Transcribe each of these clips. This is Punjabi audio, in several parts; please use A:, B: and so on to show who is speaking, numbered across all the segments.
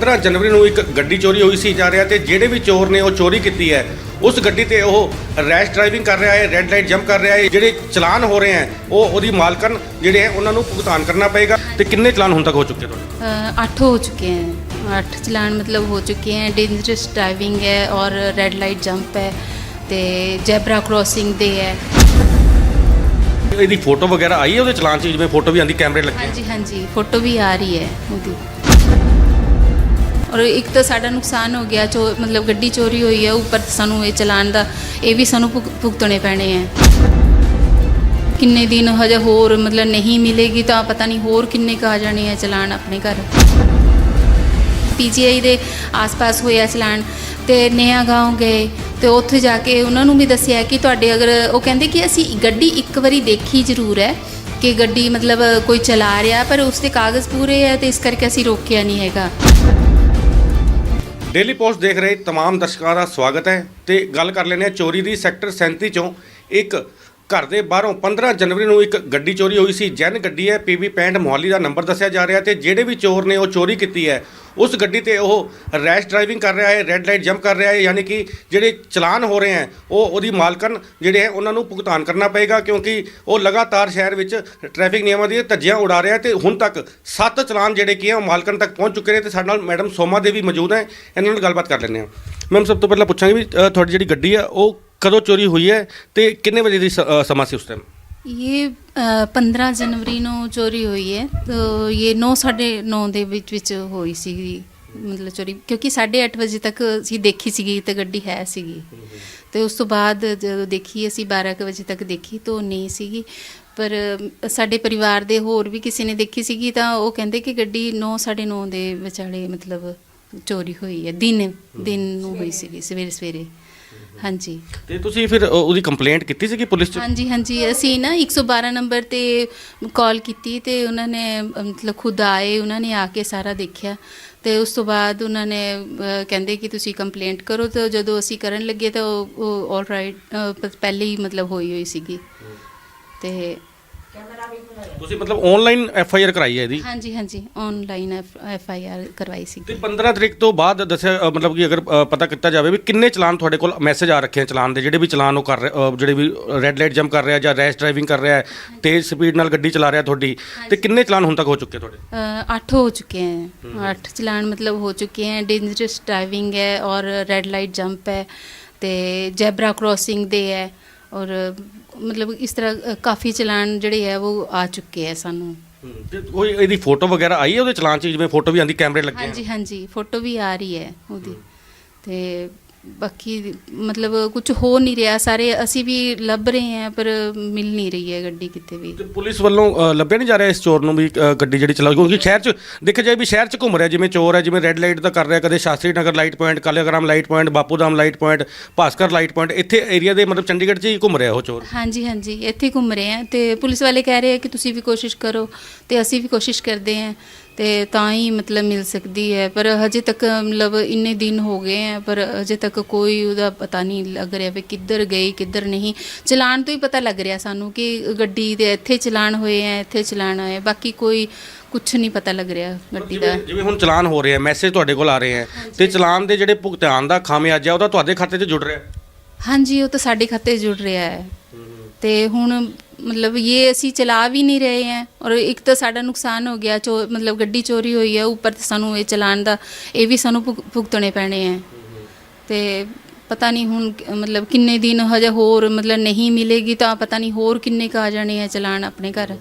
A: 15 ਜਨਵਰੀ ਨੂੰ ਇੱਕ ਗੱਡੀ ਚੋਰੀ ਹੋਈ ਸੀ ਜਾ ਰਿਹਾ ਤੇ ਜਿਹੜੇ ਵੀ ਚੋਰ ਨੇ ਉਹ ਚੋਰੀ ਕੀਤੀ ਹੈ ਉਸ ਗੱਡੀ ਤੇ ਉਹ ਰੈਸ਼ ਡਰਾਈਵਿੰਗ ਕਰ ਰਿਹਾ ਹੈ ਰੈੱਡ ਲਾਈਟ ਜੰਪ ਕਰ ਰਿਹਾ ਹੈ ਜਿਹੜੇ ਚਲਾਨ ਹੋ ਰਹੇ ਹੈ ਉਹ ਉਹਦੀ ਮਾਲਕਨ ਜਿਹੜੇ ਹੈ ਉਹਨਾਂ ਨੂੰ ਭੁਗਤਾਨ ਕਰਨਾ ਪਏਗਾ ਤੇ ਕਿੰਨੇ ਚਲਾਨ ਹੁਣ ਤੱਕ ਹੋ ਚੁੱਕੇ ਤੁਹਾਡੇ
B: अ, आठ हो चुके हैं आठ चलान मतलब हो चुके हैं डेंजरस ड्राइविंग है और रेड लाइट जंप है ਤੇ ਜੈਬਰਾ ਕ੍ਰੋਸਿੰਗ ਦੇ ਹੈ
A: ਇਹਦੀ ਫੋਟੋ ਵਗੈਰਾ ਆਈ ਹੈ ਉਹਦੇ ਚਲਾਨ 'ਚ ਜਿਵੇਂ ਫੋਟੋ ਵੀ ਆਂਦੀ ਕੈਮਰੇ ਲੱਗੇ
B: ਹਾਂਜੀ ਹਾਂਜੀ ਫੋਟੋ ਵੀ ਆ ਰਹੀ ਹੈ ਉਹਦੀ ਔਰ ਇੱਕ ਤਾਂ ਸਾਡਾ ਨੁਕਸਾਨ ਹੋ ਗਿਆ ਚੋ ਮਤਲਬ ਗੱਡੀ ਚੋਰੀ ਹੋਈ ਹੈ ਉੱਪਰ ਸਾਨੂੰ ਇਹ ਚਲਾਨ ਦਾ ਇਹ ਵੀ ਸਾਨੂੰ ਭੁਗ- ਭੁਗਤਣੇ ਪੈਣੇ ਹੈ ਕਿੰਨੇ ਦਿਨ ਹਜੇ ਹੋਰ ਮਤਲਬ ਨਹੀਂ ਮਿਲੇਗੀ ਤਾਂ ਪਤਾ ਨਹੀਂ ਹੋਰ ਕਿੰਨੇ ਕੁ ਆ ਜਾਣੇ ਹੈ ਚਲਾਨ ਆਪਣੇ ਘਰ ਪੀਜੀਆਈ ਦੇ ਆਸ-ਪਾਸ ਹੋਇਆ ਚਲਾਨ ਤੇ ਨਿਆ گاؤں ਗਏ ਤੇ ਉੱਥੇ ਜਾ ਕੇ ਉਹਨਾਂ ਨੂੰ ਵੀ ਦੱਸਿਆ ਕਿ ਤੁਹਾਡੇ ਅਗਰ ਉਹ ਕਹਿੰਦੇ ਕਿ ਅਸੀਂ ਗੱਡੀ ਇੱਕ ਵਾਰੀ ਦੇਖੀ ਜ਼ਰੂਰ ਹੈ ਕਿ ਗੱਡੀ ਮਤਲਬ ਕੋਈ ਚਲਾ ਰਿਹਾ ਪਰ ਉਸ ਦੇ ਕਾਗਜ਼ ਪੂਰੇ ਹੈ ਤੇ ਇਸ ਕਰਕੇ ਅਸੀਂ ਰੋਕਿਆ ਨਹੀਂ ਹੈਗਾ
A: ਡੇਲੀ ਪੋਸਟ ਦੇਖ ਰਹੇ तमाम ਦਰਸ਼ਕਾਂ ਦਾ ਸਵਾਗਤ ਹੈ ਤੇ ਗੱਲ ਕਰ ਲੈਂਦੇ ਹਾਂ ਚੋਰੀ ਦੀ ਸੈਕਟਰ 37 ਚੋਂ ਇੱਕ ਘਰ ਦੇ ਬਾਹਰੋਂ 15 ਜਨਵਰੀ ਨੂੰ ਇੱਕ ਗੱਡੀ ਚੋਰੀ ਹੋਈ ਸੀ। ਜੈਨ ਗੱਡੀ ਹੈ PV 65 ਮੋਹਾਲੀ ਦਾ ਨੰਬਰ ਦੱਸਿਆ ਜਾ ਰਿਹਾ ਤੇ ਜਿਹੜੇ ਵੀ ਚੋਰ ਨੇ ਉਹ ਚੋਰੀ ਕੀਤੀ ਹੈ। ਉਸ ਗੱਡੀ ਤੇ ਉਹ ਰੈਸ਼ ਡਰਾਈਵਿੰਗ ਕਰ ਰਿਹਾ ਹੈ, ਰੈੱਡ ਲਾਈਟ ਜੰਪ ਕਰ ਰਿਹਾ ਹੈ, ਯਾਨੀ ਕਿ ਜਿਹੜੇ ਚਲਾਨ ਹੋ ਰਹੇ ਹੈ, ਉਹ ਉਹਦੀ ਮਾਲਕਨ ਜਿਹੜੇ ਹੈ, ਉਹਨਾਂ ਨੂੰ ਭੁਗਤਾਨ ਕਰਨਾ ਪਏਗਾ ਕਿਉਂਕਿ ਉਹ ਲਗਾਤਾਰ ਸ਼ਹਿਰ ਵਿੱਚ ਟ੍ਰੈਫਿਕ ਨਿਯਮਾਂ ਦੀਆਂ ਧੱਜੀਆਂ ਉਡਾ ਰਿਹਾ ਤੇ ਹੁਣ ਤੱਕ 7 ਚਲਾਨ ਜਿਹੜੇ ਕੀ ਹੈ, ਉਹ ਮਾਲਕਨ ਤੱਕ ਪਹੁੰਚ ਚੁੱਕੇ ਨੇ ਤੇ ਸਾਡੇ ਨਾਲ ਮੈਡਮ ਸੋਮਾ ਦੇਵੀ ਮੌਜੂਦ ਹੈ। ਇਹਨਾਂ ਨਾਲ ਗੱਲਬਾਤ ਕਰ ਲੈਂਦੇ ਹਾਂ। ਮੈਮ, ਸਭ ਤੋਂ ਪਹਿਲਾਂ ਪੁੱਛਾਂਗੇ ਵੀ ਤੁਹਾਡੀ ਜਿਹੜੀ ਗੱਡੀ ਹੈ, ਉਹ ਕਦੋਂ ਚੋਰੀ ਹੋਈ ਹੈ ਤੇ ਕਿੰਨੇ ਵਜੇ ਦੀ ਸ- ਅ, ਸਮਾਂ ਸੀ ਉਸ ਟਾਈਮ
B: ਇਹ पंद्रह जनवरी ਨੂੰ ਚੋਰੀ ਹੋਈ ਹੈ ਤਾਂ ਇਹ 9:30 ਦੇ ਵਿੱਚ ਵਿੱਚ ਹੋਈ ਸੀ ਮਤਲਬ ਚੋਰੀ ਕਿਉਂਕਿ 8:30 ਵਜੇ ਤੱਕ ਅਸੀਂ ਦੇਖੀ ਸੀਗੀ ਤੇ ਗੱਡੀ ਹੈ ਸੀਗੀ ਤੇ ਉਸ ਤੋਂ ਬਾਅਦ ਜਦੋਂ ਦੇਖੀ ਅਸੀਂ 12 ਕੁ ਵਜੇ ਤੱਕ ਦੇਖੀ ਤਾਂ ਨਹੀਂ ਸੀਗੀ ਪਰ ਅ, ਸਾਡੇ ਪਰਿਵਾਰ ਦੇ ਹੋਰ ਵੀ ਕਿਸੇ ਨੇ ਦੇਖੀ ਸੀਗੀ ਤਾਂ ਉਹ ਕਹਿੰਦੇ ਕਿ ਗੱਡੀ 9:30 ਦੇ ਵਿਚਾਲੇ ਮਤਲਬ ਚੋਰੀ ਹੋਈ ਹੈ ਦਿਨ ਦਿਨ ਨੂੰ ਹੋਈ ਸੀਗੀ ਸਵੇਰੇ ਸਵੇਰੇ ਹਾਂਜੀ।
A: ਤੇ ਤੁਸੀਂ ਫਿਰ ਉਹਦੀ ਕੰਪਲੇਂਟ ਕੀਤੀ ਸੀ ਕਿ ਪੁਲਿਸ 'ਚ?
B: ਹਾਂਜੀ ਹਾਂਜੀ। ਅਸੀਂ ਨਾ 112 ਨੰਬਰ ਤੇ ਕਾਲ ਕੀਤੀ ਤੇ ਉਹਨਾਂ ਨੇ ਮਤਲਬ ਖੁਦ ਆਏ ਉਹਨਾਂ ਨੇ ਆ ਕੇ ਸਾਰਾ ਦੇਖਿਆ। ਤੇ ਉਸ ਤੋਂ ਬਾਅਦ ਉਹਨਾਂ ਨੇ ਕਹਿੰਦੇ ਕਿ ਤੁਸੀਂ ਕੰਪਲੇਂਟ ਕਰੋ। ਤਾਂ ਜਦੋਂ ਅਸੀਂ ਕਰਨ ਲੱਗੇ ਤਾਂ ਉਹ ਆਲ ਰਾਈਟ ਪਹਿਲੇ ਹੀ ਮਤਲਬ ਹੋਈ ਹੋਈ ਸੀਗੀ। ਤੇ
A: ਤੁਸੀਂ ਮਤਲਬ ਆਨਲਾਈਨ ਐਫ ਆਈ ਆਰ ਕਰਾਈ ਹੈ ਇਹਦੀ
B: ਹਾਂਜੀ ਹਾਂਜੀ ਆਨਲਾਈਨ ਐਫ ਆਈ ਆਰ ਕਰਵਾਈ ਸੀ
A: ਤੇ 15 ਤਰੀਕ ਤੋਂ ਬਾਅਦ ਦੱਸਿਆ ਅ, ਮਤਲਬ ਕਿ ਅਗਰ ਅ, ਪਤਾ ਕੀਤਾ ਜਾਵੇ ਵੀ ਕਿੰਨੇ ਚਲਾਨ ਤੁਹਾਡੇ ਕੋਲ ਮੈਸੇਜ ਆ ਰੱਖੇ ਆ ਚਲਾਨ ਦੇ ਜਿਹੜੇ ਵੀ ਚਲਾਨ ਉਹ ਕਰ ਰਹੇ ਅ, ਜਿਹੜੇ ਵੀ ਰੈੱਡ ਲਾਈਟ ਜੰਪ ਕਰ ਰਿਹਾ ਜਾਂ ਰੈਸ਼ ਡਰਾਈਵਿੰਗ ਕਰ ਰਿਹਾ ਹੈ ਤੇਜ਼ ਸਪੀਡ ਨਾਲ ਗੱਡੀ ਚਲਾ ਰਿਹਾ ਤੁਹਾਡੀ ਤੇ ਕਿੰਨੇ ਚਲਾਨ ਹੁਣ ਤੱਕ ਹੋ ਚੁੱਕੇ ਤੁਹਾਡੇ
B: अ, आठ हो चुके हैं आठ चलान मतलब हो चुके हैं डेंजरस ड्राइविंग है और रेड लाइट जंप है ਤੇ ਜੈਬਰਾ ਕ੍ਰੋਸਿੰਗ ਦੇ ਹੈ ਔਰ ਮਤਲਬ ਇਸ ਤਰ੍ਹਾਂ ਕਾਫੀ ਚਲਾਨ ਜਿਹੜੇ ਹੈ ਉਹ ਆ ਚੁੱਕੇ ਹੈ ਸਾਨੂੰ।
A: ਤੇ ਕੋਈ ਇਹਦੀ ਫੋਟੋ ਵਗੈਰਾ ਆਈ ਹੈ ਉਹਦੇ ਚਲਾਨ 'ਚ ਜਿਵੇਂ ਫੋਟੋ ਵੀ ਆਂਦੀ ਕੈਮਰੇ ਲੱਗੇ
B: ਹਾਂਜੀ ਹਾਂਜੀ ਫੋਟੋ ਵੀ ਆ ਰਹੀ ਹੈ ਉਹਦੀ। ਤੇ ਬਾਕੀ ਮਤਲਬ ਕੁਝ ਹੋ ਨਹੀਂ ਰਿਹਾ ਸਾਰੇ ਅਸੀਂ ਵੀ ਲੱਭ ਰਹੇ ਹਾਂ ਪਰ ਮਿਲ ਨਹੀਂ ਰਹੀ ਹੈ ਗੱਡੀ ਕਿਤੇ ਵੀ।
A: ਤੇ ਪੁਲਿਸ ਵੱਲੋਂ ਅ, ਲੱਭਿਆ ਨਹੀਂ ਜਾ ਰਿਹਾ ਇਸ ਚੋਰ ਨੂੰ ਵੀ ਅ, ਗੱਡੀ ਜਿਹੜੀ ਚਲਾ ਕਿਉਂਕਿ ਸ਼ਹਿਰ 'ਚ ਦੇਖਿਆ ਜਾਏ ਵੀ ਸ਼ਹਿਰ 'ਚ ਘੁੰਮ ਰਿਹਾ ਜਿਵੇਂ ਚੋਰ ਹੈ ਜਿਵੇਂ ਰੈੱਡ ਲਾਈਟ ਦਾ ਕਰ ਰਿਹਾ ਕਦੇ Shastri Nagar light point Kalagram light point Bapudham light point Bhaskar light point ਇੱਥੇ ਏਰੀਆ ਦੇ ਮਤਲਬ ਚੰਡੀਗੜ੍ਹ 'ਚ ਹੀ ਘੁੰਮ ਰਿਹਾ ਉਹ ਚੋਰ।
B: ਹਾਂਜੀ ਹਾਂਜੀ ਇੱਥੇ ਘੁੰਮ ਰਹੇ ਆ ਤੇ ਪੁਲਿਸ ਵਾਲੇ ਕਹਿ ਰਹੇ ਆ ਕਿ ਤੁਸੀਂ ਵੀ ਕੋਸ਼ਿਸ਼ ਕਰੋ ਤੇ ਅਸੀਂ ਵੀ ਕੋਸ਼ਿਸ਼ ਕਰਦੇ ਆ ਤੇ ਤਾਂ ਹੀ ਮਤਲਬ ਮਿਲ ਸਕਦੀ ਹੈ। ਪਰ ਹਜੇ ਤੱਕ ਮਤਲਬ ਇੰਨੇ ਦਿਨ ਹੋ ਗਏ ਆ ਪਰ ਹਜੇ ਤੱਕ ਕੋਈ ਉਹਦਾ ਪਤਾ ਨਹੀਂ ਲੱਗ ਰਿਹਾ ਵੀ ਕਿੱਧਰ ਗਈ ਕਿੱਧਰ ਨਹੀਂ। ਚਲਾਨ ਤੋਂ ਹੀ ਪਤਾ ਲੱਗ ਰਿਹਾ ਸਾਨੂੰ ਕਿ ਗੱਡੀ ਦੇ ਇੱਥੇ ਚਲਾਨ ਹੋਏ ਆ ਇੱਥੇ ਚਲਾਨ ਹੋਏ। ਬਾਕੀ ਕੋਈ ਕੁਝ ਨਹੀਂ ਪਤਾ ਲੱਗ ਰਿਹਾ ਗੱਡੀ ਦਾ।
A: ਜਿਵੇਂ ਹੁਣ ਚਲਾਨ ਹੋ ਰਹੇ ਮੈਸੇਜ ਤੁਹਾਡੇ ਕੋਲ ਆ ਰਹੇ ਆ ਤੇ ਚਲਾਨ ਦੇ ਜਿਹੜੇ ਭੁਗਤਾਨ ਦਾ ਖਾਮਿਆਜਾ ਉਹਦਾ ਤੁਹਾਡੇ ਖਾਤੇ 'ਚ ਜੁੜ ਰਿਹਾ
B: ਹਾਂਜੀ ਉਹ ਤਾਂ ਸਾਡੇ ਖਾਤੇ 'ਚ ਜੁੜ ਰਿਹਾ ਹੈ। ਤੇ ਹੁਣ ਮਤਲਬ ਇਹ ਅਸੀਂ ਚਲਾ ਵੀ ਨਹੀਂ ਰਹੇ ਹੈ ਔਰ ਇੱਕ ਤਾਂ ਸਾਡਾ ਨੁਕਸਾਨ ਹੋ ਗਿਆ ਚੋ ਮਤਲਬ ਗੱਡੀ ਚੋਰੀ ਹੋਈ ਹੈ ਉੱਪਰ ਤੇ ਸਾਨੂੰ ਇਹ ਚਲਾਨ ਦਾ ਇਹ ਵੀ ਸਾਨੂੰ ਭੁਗ- ਭੁਗਤਣੇ ਪੈਣੇ ਹੈ ਤੇ ਪਤਾ ਨਹੀਂ ਹੁਣ ਕ- ਮਤਲਬ ਕਿੰਨੇ ਦਿਨ ਹਜੇ ਹੋਰ ਮਤਲਬ ਨਹੀਂ ਮਿਲੇਗੀ ਤਾਂ ਪਤਾ ਨਹੀਂ ਹੋਰ ਕਿੰਨੇ ਕੁ ਆ ਜਾਣੇ ਹੈ ਚਲਾਨ ਆਪਣੇ ਘਰ।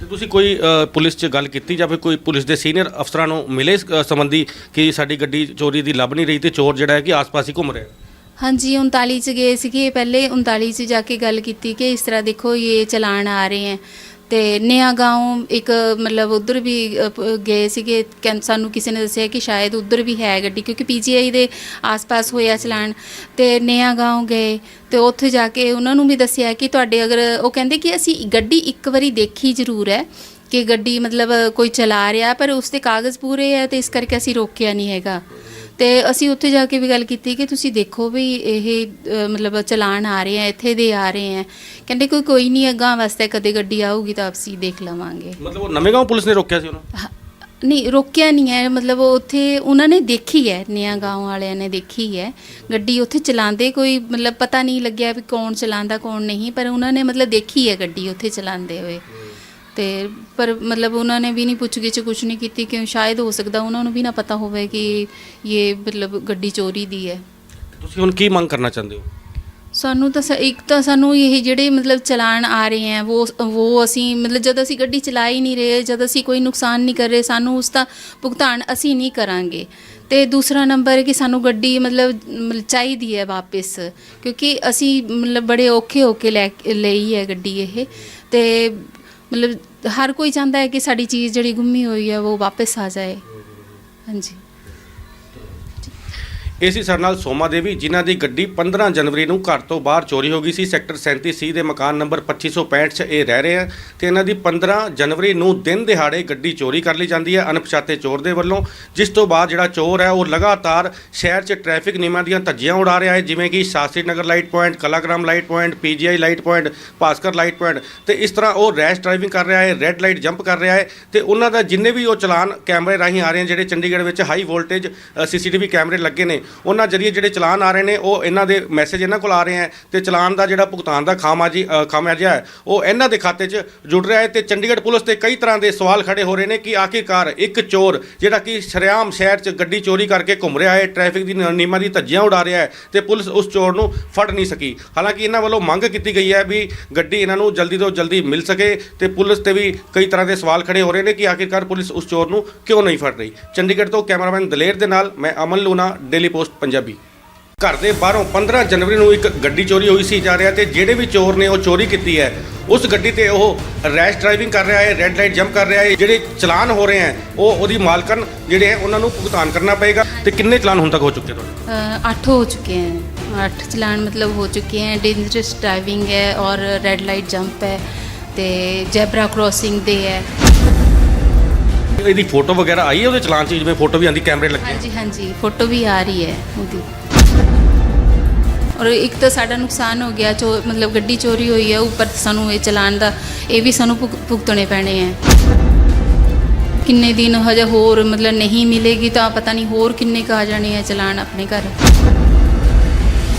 A: ਤੇ ਤੁਸੀਂ ਕੋਈ ਅ, ਪੁਲਿਸ 'ਚ ਗੱਲ ਕੀਤੀ ਜਾਂ ਫਿਰ ਕੋਈ ਪੁਲਿਸ ਦੇ ਸੀਨੀਅਰ ਅਫਸਰਾਂ ਨੂੰ ਮਿਲੇ ਇਸ ਅ, ਸੰਬੰਧੀ ਕਿ ਸਾਡੀ ਗੱਡੀ ਚੋਰੀ ਦੀ ਲੱਭ ਨਹੀਂ ਰਹੀ ਤੇ ਚੋਰ ਜਿਹੜਾ ਹੈ ਕਿ ਆਸ-ਪਾਸ ਹੀ ਘੁੰਮ ਰਿਹਾ?
B: ਹਾਂਜੀ 39 ਚ ਗਏ ਸੀਗੇ ਪਹਿਲੇ 39 ਚ ਜਾ ਕੇ ਗੱਲ ਕੀਤੀ ਕਿ ਇਸ ਤਰ੍ਹਾਂ ਦੇਖੋ ਇਹ ਚਲਾਨ ਆ ਰਹੇ ਹੈ ਤੇ ਨਿਆ گاؤں ਇੱਕ ਮਤਲਬ ਉਧਰ ਵੀ ਅ, ਪ- ਗਏ ਸੀਗੇ ਕਹਿੰ- ਸਾਨੂੰ ਕਿਸੇ ਨੇ ਦੱਸਿਆ ਕਿ ਸ਼ਾਇਦ ਉਧਰ ਵੀ ਹੈ ਗੱਡੀ ਕਿਉਂਕਿ ਪੀਜੀਆਈ ਦੇ ਆਸ-ਪਾਸ ਹੋਇਆ ਚਲਾਨ ਤੇ ਨਿਆ گاؤں ਗਏ ਤੇ ਉੱਥੇ ਜਾ ਕੇ ਉਹਨਾਂ ਨੂੰ ਵੀ ਦੱਸਿਆ ਕਿ ਤੁਹਾਡੇ ਅਗਰ ਉਹ ਕਹਿੰਦੇ ਕਿ ਅਸੀਂ ਗੱਡੀ ਇੱਕ ਵਾਰੀ ਦੇਖੀ ਜ਼ਰੂਰ ਹੈ ਕਿ ਗੱਡੀ ਮਤਲਬ ਕੋਈ ਚਲਾ ਰਿਹਾ ਪਰ ਉਸ ਦੇ ਕਾਗਜ਼ ਪੂਰੇ ਹੈ ਤੇ ਇਸ ਕਰਕੇ ਅਸੀਂ ਰੋਕਿਆ ਨਹੀਂ ਹੈਗਾ ਤੇ ਅਸੀਂ ਉੱਥੇ ਜਾ ਕੇ ਵੀ ਗੱਲ ਕੀਤੀ ਕਿ ਤੁਸੀਂ ਦੇਖੋ ਵੀ ਇਹ ਮਤਲਬ ਚਲਾਨ ਆ ਰਹੇ ਆ ਇੱਥੇ ਦੇ ਆ ਰਹੇ ਆ। ਕਹਿੰਦੇ ਕੋਈ ਕੋਈ ਨਹੀਂ ਅੱਗਾ ਵਾਸਤੇ ਕਦੇ ਗੱਡੀ ਆਊਗੀ ਤਾਂ ਆਪਸੀ ਦੇਖ ਲਵਾਂਗੇ।
A: ਮਤਲਬ ਉਹ ਨਵੇਂ ਗਾਉਂ ਪੁਲਿਸ ਨੇ ਰੋਕਿਆ ਸੀ ਉਹਨੂੰ?
B: ਨਹੀਂ ਰੋਕਿਆ ਨਹੀਂ ਹੈ। ਮਤਲਬ ਉਹ ਉੱਥੇ ਉਹਨਾਂ ਨੇ ਦੇਖੀ ਹੈ ਨਿਆ ਗਾਉਂ ਵਾਲਿਆਂ ਨੇ ਦੇਖੀ ਹੈ। ਗੱਡੀ ਉੱਥੇ ਚਲਾਉਂਦੇ ਕੋਈ ਮਤਲਬ ਪਤਾ ਨਹੀਂ ਲੱਗਿਆ ਵੀ ਕੌਣ ਚਲਾਉਂਦਾ ਕੌਣ ਨਹੀਂ ਪਰ ਉਹਨਾਂ ਨੇ ਮਤਲਬ ਦੇਖੀ ਹੈ ਗੱਡੀ ਉੱਥੇ ਚਲਾਉਂਦੇ ਹੋਏ। ਤੇ ਪਰ ਮਤਲਬ ਉਹਨਾਂ ਨੇ ਵੀ ਨਹੀਂ ਪੁੱਛ ਗਿੱਛ ਕੁਝ ਨਹੀਂ ਕੀਤੀ ਕਿਉਂ ਸ਼ਾਇਦ ਹੋ ਸਕਦਾ ਉਹਨਾਂ ਨੂੰ ਵੀ ਨਾ ਪਤਾ ਹੋਵੇ ਕਿ ਇਹ ਮਤਲਬ ਗੱਡੀ ਚੋਰੀ ਦੀ ਹੈ।
A: ਤੁਸੀਂ ਹੁਣ ਕੀ ਮੰਗ ਕਰਨਾ ਚਾਹੁੰਦੇ ਹੋ?
B: ਸਾਨੂੰ ਤਾਂ ਇੱਕ ਤਾਂ ਸਾਨੂੰ ਇਹ ਜਿਹੜੇ ਮਤਲਬ ਚਲਾਨ ਆ ਰਹੇ ਹੈ ਉਹ ਉਹ ਅਸੀਂ ਮਤਲਬ ਜਦ ਅਸੀਂ ਗੱਡੀ ਚਲਾ ਹੀ ਨਹੀਂ ਰਹੇ ਜਦ ਅਸੀਂ ਕੋਈ ਨੁਕਸਾਨ ਨਹੀਂ ਕਰ ਰਹੇ ਸਾਨੂੰ ਉਸ ਦਾ ਭੁਗਤਾਨ ਅਸੀਂ ਨਹੀਂ ਕਰਾਂਗੇ। ਤੇ ਦੂਸਰਾ ਨੰਬਰ ਹੈ ਕਿ ਸਾਨੂੰ ਗੱਡੀ ਮਤਲਬ ਚਾਹੀਦੀ ਹੈ ਵਾਪਸ ਕਿਉਂਕਿ ਅਸੀਂ ਮਤਲਬ ਬੜੇ ਔਖੇ ਹੋ ਕੇ ਲੈ ਕੇ- ਲਈ ਹੈ ਗੱਡੀ ਇਹ। ਤੇ ਮਤਲਬ ਹਰ ਕੋਈ ਚਾਹੁੰਦਾ ਹੈ ਕਿ ਸਾਡੀ ਚੀਜ਼ ਜਿਹੜੀ ਗੁੰਮੀ ਹੋਈ ਹੈ, ਉਹ ਵਾਪਸ ਆ ਜਾਏ। ਹਾਂਜੀ।
A: ਇਹ ਸੀ ਸਾਡੇ ਨਾਲ ਸੋਮਾ ਦੇਵੀ, ਜਿਨ੍ਹਾਂ ਦੀ ਗੱਡੀ 15 ਜਨਵਰੀ ਨੂੰ ਘਰ ਤੋਂ ਬਾਹਰ ਚੋਰੀ ਹੋ ਗਈ ਸੀ, ਸੈਕਟਰ 37 ਸੀ ਦੇ ਮਕਾਨ ਨੰਬਰ 2565 'ਚ ਇਹ ਰਹਿ ਰਹੇ ਆ ਤੇ ਇਹਨਾਂ ਦੀ 15 ਜਨਵਰੀ ਨੂੰ ਦਿਨ ਦਿਹਾੜੇ ਗੱਡੀ ਚੋਰੀ ਕਰ ਲਈ ਜਾਂਦੀ ਹੈ ਅਣਪਛਾਤੇ ਚੋਰ ਦੇ ਵੱਲੋਂ, ਜਿਸ ਤੋਂ ਬਾਅਦ ਜਿਹੜਾ ਚੋਰ ਹੈ ਉਹ ਲਗਾਤਾਰ ਸ਼ਹਿਰ 'ਚ ਟ੍ਰੈਫਿਕ ਨਿਯਮਾਂ ਦੀਆਂ ਧੱਜੀਆਂ ਉਡਾ ਰਿਹਾ ਹੈ, ਜਿਵੇਂ ਕਿ Shastri Nagar light point, Kalagram light point, PGI light point, Bhaskar light point ਤੇ ਇਸ ਤਰ੍ਹਾਂ ਉਹ ਰੈਸ਼ ਡਰਾਈਵਿੰਗ ਕਰ ਰਿਹਾ ਹੈ, ਰੈੱਡ ਲਾਈਟ ਜੰਪ ਕਰ ਰਿਹਾ ਹੈ ਤੇ ਉਹਨਾਂ ਦਾ ਜਿੰਨੇ ਵੀ ਉਹ ਚਲਾਨ ਕੈਮਰੇ ਰਾਹੀਂ ਆ ਰਹੇ ਨੇ ਜਿਹੜੇ ਚੰਡੀਗੜ੍ਹ ਵਿੱਚ ਹਾਈ ਵੋਲਟੇਜ ਸੀਸੀਟੀਵੀ ਕੈਮਰੇ ਲੱਗੇ ਨੇ ਉਹਨਾਂ ਜਰੀਏ ਜਿਹੜੇ ਚਲਾਨ ਆ ਰਹੇ ਨੇ, ਉਹ ਇਹਨਾਂ ਦੇ ਮੈਸੇਜ ਇਹਨਾਂ ਕੋਲ ਆ ਰਹੇ ਹੈ ਤੇ ਚਲਾਨ ਦਾ ਜਿਹੜਾ ਭੁਗਤਾਨ ਦਾ ਖਾਮਾ ਜੀ ਖਾਮਾ ਜਿਹਾ ਹੈ, ਉਹ ਇਹਨਾਂ ਦੇ ਖਾਤੇ 'ਚ ਜੁੜ ਰਿਹਾ ਹੈ ਤੇ ਚੰਡੀਗੜ੍ਹ ਪੁਲਿਸ ਤੇ ਕਈ ਤਰ੍ਹਾਂ ਦੇ ਸਵਾਲ ਖੜੇ ਹੋ ਰਹੇ ਨੇ ਕਿ ਆਖਿਰਕਾਰ ਇੱਕ ਚੋਰ ਜਿਹੜਾ ਕਿ ਸ਼ਰੇਆਮ ਸ਼ਹਿਰ 'ਚ ਗੱਡੀ ਚੋਰੀ ਕਰਕੇ ਘੁੰਮ ਰਿਹਾ ਹੈ ਟ੍ਰੈਫਿਕ ਦੀ ਨ- ਨਿਯਮਾਂ ਦੀ ਧੱਜੀਆਂ ਉਡਾ ਰਿਹਾ ਹੈ ਤੇ ਪੁਲਿਸ ਉਸ ਚੋਰ ਨੂੰ ਫੜ ਨਹੀਂ ਸਕੀ। ਹਾਲਾਂਕਿ ਇਹਨਾਂ ਵੱਲੋਂ ਮੰਗ ਕੀਤੀ ਗਈ ਹੈ ਵੀ ਗੱਡੀ ਇਹਨਾਂ ਨੂੰ ਜਲਦੀ ਤੋਂ ਜਲਦੀ ਮਿਲ ਸਕੇ ਤੇ ਪੁਲਿਸ ਤੇ ਵੀ ਕਈ ਤਰ੍ਹਾਂ ਦੇ ਸਵਾਲ ਖੜੇ ਹੋ ਰਹੇ ਨੇ ਕਿ ਆਖਿਰਕਾਰ ਪੁਲਿਸ ਉਸ ਚੋਰ ਨੂੰ ਕਿਉਂ ਨਹੀਂ ਫੜ ਰਹੀ। ਚੰਡੀਗੜ੍ਹ ਤੋਂ ਕੈਮਰਾਮੈਨ ਦਲੇਰ ਦੇ ਨਾਲ, ਮੈਂ ਅਮਨ ਲੂਨਾ ਡੇਲੀ ਪੋਸਟ ਪੰਜਾਬੀ ਘਰ ਦੇ ਬਾਹਰੋਂ 15 ਜਨਵਰੀ ਨੂੰ ਇੱਕ ਗੱਡੀ ਚੋਰੀ ਹੋਈ ਸੀ ਜਾ ਰਿਹਾ ਤੇ ਜਿਹੜੇ ਵੀ ਚੋਰ ਨੇ ਉਹ ਚੋਰੀ ਕੀਤੀ ਹੈ ਉਸ ਗੱਡੀ ਤੇ ਉਹ ਰੈਸ਼ ਡਰਾਈਵਿੰਗ ਕਰ ਰਿਹਾ ਹੈ ਰੈੱਡ ਲਾਈਟ ਜੰਪ ਕਰ ਰਿਹਾ ਹੈ ਜਿਹੜੇ ਚਲਾਨ ਹੋ ਰਹੇ ਹੈ ਉਹ ਉਹਦੀ ਮਾਲਕਨ ਜਿਹੜੇ ਹੈ ਉਹਨਾਂ ਨੂੰ ਭੁਗਤਾਨ ਕਰਨਾ ਪਏਗਾ ਤੇ ਕਿੰਨੇ ਚਲਾਨ ਹੁਣ ਤੱਕ ਹੋ ਚੁੱਕੇ ਤੁਹਾਡੇ
B: अ, आठ हो चुके हैं आठ चलान मतलब हो चुके हैं डेंजरस ड्राइविंग है और रेड लाइट जंप है ਤੇ ਜੈਬਰਾ ਕ੍ਰੋਸਿੰਗ ਦੇ ਹੈ
A: ਇਹਦੀ ਫੋਟੋ ਵਗੈਰਾ ਆਈ ਹੈ ਉਹਦੇ ਚਲਾਨ 'ਚ, ਜਿਵੇਂ ਫੋਟੋ ਵੀ ਆਂਦੀ ਕੈਮਰੇ ਲੱਗੇ?
B: ਹਾਂਜੀ ਹਾਂਜੀ, ਫੋਟੋ ਵੀ ਆ ਰਹੀ ਹੈ ਉਹਦੀ। ਔਰ ਇੱਕ ਤਾਂ ਸਾਡਾ ਨੁਕਸਾਨ ਹੋ ਗਿਆ, ਚੋ ਮਤਲਬ ਗੱਡੀ ਚੋਰੀ ਹੋਈ ਹੈ, ਉੱਪਰ ਸਾਨੂੰ ਇਹ ਚਲਾਨ ਦਾ, ਇਹ ਵੀ ਸਾਨੂੰ ਭੁਗ- ਭੁਗਤਣੇ ਪੈਣੇ ਹੈ। ਕਿੰਨੇ ਦਿਨ ਹਜੇ ਹੋਰ ਮਤਲਬ ਨਹੀਂ ਮਿਲੇਗੀ ਤਾਂ ਪਤਾ ਨਹੀਂ ਹੋਰ ਕਿੰਨੇ ਕੁ ਆ ਜਾਣੇ ਹੈ ਚਲਾਨ ਆਪਣੇ ਘਰ।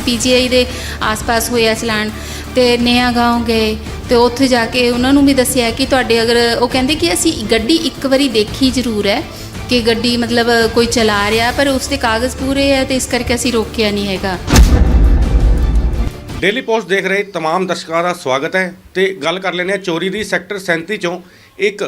B: ਪੀਜੀਆਈ ਦੇ ਆਸ-ਪਾਸ ਹੋਇਆ ਚਲਾਨ ਤੇ ਨਿਆ گاؤں ਗਏ ਤੇ ਉੱਥੇ ਜਾ ਕੇ ਉਹਨਾਂ ਨੂੰ ਵੀ ਦੱਸਿਆ ਕਿ ਤੁਹਾਡੇ ਅਗਰ ਉਹ ਕਹਿੰਦੇ ਕਿ ਅਸੀਂ ਗੱਡੀ ਇੱਕ ਵਾਰੀ ਦੇਖੀ ਜ਼ਰੂਰ ਹੈ ਕਿ ਗੱਡੀ ਮਤਲਬ ਕੋਈ ਚਲਾ ਰਿਹਾ ਪਰ ਉਸ ਦੇ ਕਾਗਜ਼ ਪੂਰੇ ਹੈ ਤੇ ਇਸ ਕਰਕੇ ਅਸੀਂ ਰੋਕਿਆ ਨਹੀਂ ਹੈਗਾ
A: ਡੇਲੀ ਪੋਸਟ ਦੇਖ ਰਹੇ तमाम ਦਰਸ਼ਕਾਂ ਦਾ ਸਵਾਗਤ ਹੈ ਤੇ ਗੱਲ ਕਰ ਲੈਂਦੇ ਹਾਂ ਚੋਰੀ ਦੀ ਸੈਕਟਰ 37 ਚੋਂ ਇੱਕ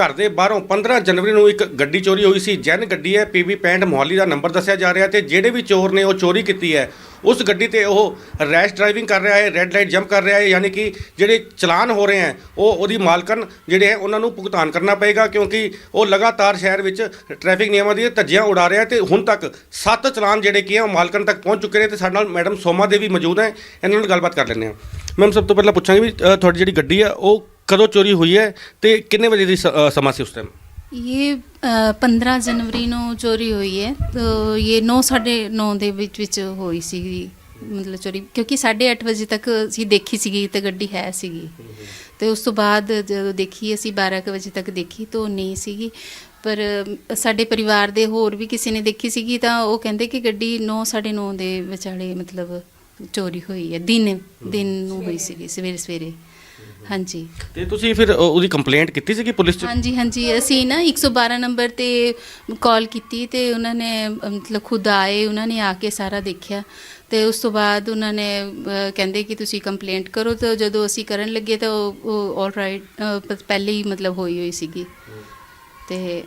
A: ਘਰ ਦੇ ਬਾਹਰੋਂ 15 ਜਨਵਰੀ ਨੂੰ ਇੱਕ ਗੱਡੀ ਚੋਰੀ ਹੋਈ ਸੀ। ਜੈਨ ਗੱਡੀ ਹੈ ਪੀਬੀ 65 ਮੋਹਾਲੀ ਦਾ ਨੰਬਰ ਦੱਸਿਆ ਜਾ ਰਿਹਾ ਤੇ ਜਿਹੜੇ ਵੀ ਚੋਰ ਨੇ ਉਹ ਚੋਰੀ ਕੀਤੀ ਹੈ। ਉਸ ਗੱਡੀ ਤੇ ਉਹ ਰੈਸ਼ ਡਰਾਈਵਿੰਗ ਕਰ ਰਿਹਾ ਹੈ, ਰੈੱਡ ਲਾਈਟ ਜੰਪ ਕਰ ਰਿਹਾ ਹੈ, ਯਾਨੀ ਕਿ ਜਿਹੜੇ ਚਲਾਨ ਹੋ ਰਹੇ ਹੈ, ਉਹ ਉਹਦੀ ਮਾਲਕਨ ਜਿਹੜੇ ਹੈ, ਉਹਨਾਂ ਨੂੰ ਭੁਗਤਾਨ ਕਰਨਾ ਪਏਗਾ ਕਿਉਂਕਿ ਉਹ ਲਗਾਤਾਰ ਸ਼ਹਿਰ ਵਿੱਚ ਟ੍ਰੈਫਿਕ ਨਿਯਮਾਂ ਦੀਆਂ ਧੱਜੀਆਂ ਉਡਾ ਰਿਹਾ ਤੇ ਹੁਣ ਤੱਕ 7 ਚਲਾਨ ਜਿਹੜੇ ਕੀ ਹੈ, ਉਹ ਮਾਲਕਨ ਤੱਕ ਪਹੁੰਚ ਚੁੱਕੇ ਨੇ ਤੇ ਸਾਡੇ ਨਾਲ ਮੈਡਮ ਸੋਮਾ ਦੇਵੀ ਮੌਜੂਦ ਹੈ। ਇਹਨਾਂ ਨਾਲ ਗੱਲਬਾਤ ਕਰ ਲੈਂਦੇ ਹਾਂ। ਮੈਮ, ਸਭ ਤੋਂ ਪਹਿਲਾਂ ਪੁੱਛਾਂਗੇ ਵੀ ਤੁਹਾਡੀ ਜਿਹੜੀ ਗੱਡੀ ਹੈ, ਉਹ ਕਦੋਂ ਚੋਰੀ ਹੋਈ ਹੈ ਤੇ ਕਿੰਨੇ ਵਜੇ ਦੀ ਸ- ਅ, ਸਮਾਂ ਸੀ ਉਸ ਟਾਈਮ
B: ये पंद्रह जनवरी ਨੂੰ ਚੋਰੀ ਹੋਈ ਹੈ ਤੋ ਇਹ 9:30 ਦੇ ਵਿੱਚ ਵਿੱਚ ਹੋਈ ਸੀ ਮਤਲਬ ਚੋਰੀ ਕਿਉਂਕਿ 8:30 ਵਜੇ ਤੱਕ ਅਸੀਂ ਦੇਖੀ ਸੀਗੀ ਤੇ ਗੱਡੀ ਹੈ ਸੀਗੀ ਤੇ ਉਸ ਤੋਂ ਬਾਅਦ ਜਦੋਂ ਦੇਖੀ ਅਸੀਂ 12 ਕੁ ਵਜੇ ਤੱਕ ਦੇਖੀ ਤਾਂ ਨਹੀਂ ਸੀਗੀ ਪਰ ਅ, ਸਾਡੇ ਪਰਿਵਾਰ ਦੇ ਹੋਰ ਵੀ ਕਿਸੇ ਨੇ ਦੇਖੀ ਸੀਗੀ ਤਾਂ ਉਹ ਕਹਿੰਦੇ ਕਿ ਗੱਡੀ 9:30 ਦੇ ਵਿਚਾਲੇ ਮਤਲਬ ਚੋਰੀ ਹੋਈ ਹੈ ਦਿਨ ਦਿਨ ਨੂੰ ਹੋਈ ਸੀਗੀ ਸਵੇਰੇ ਸਵੇਰੇ ਹਾਂਜੀ।
A: ਤੇ ਤੁਸੀਂ ਫਿਰ ਉਹਦੀ ਕੰਪਲੇਂਟ ਕੀਤੀ ਸੀ ਕਿ ਪੁਲਿਸ ਚ?
B: ਹਾਂਜੀ ਹਾਂਜੀ। ਅਸੀਂ ਨਾ 112 ਨੰਬਰ ਤੇ ਕਾਲ ਕੀਤੀ ਤੇ ਉਹਨਾਂ ਨੇ ਮਤਲਬ ਖੁਦ ਆਏ ਉਹਨਾਂ ਨੇ ਆ ਕੇ ਸਾਰਾ ਦੇਖਿਆ। ਤੇ ਉਸ ਤੋਂ ਬਾਅਦ ਉਹਨਾਂ ਨੇ ਕਹਿੰਦੇ ਕਿ ਤੁਸੀਂ ਕੰਪਲੇਂਟ ਕਰੋ। ਤਾਂ ਜਦੋਂ ਅਸੀਂ ਕਰਨ ਲੱਗੇ ਤਾਂ ਉਹ ਆਲਰਾਈਟ ਪਹਿਲੇ ਹੀ ਮਤਲਬ ਹੋਈ ਹੋਈ ਸੀਗੀ। ਤੇ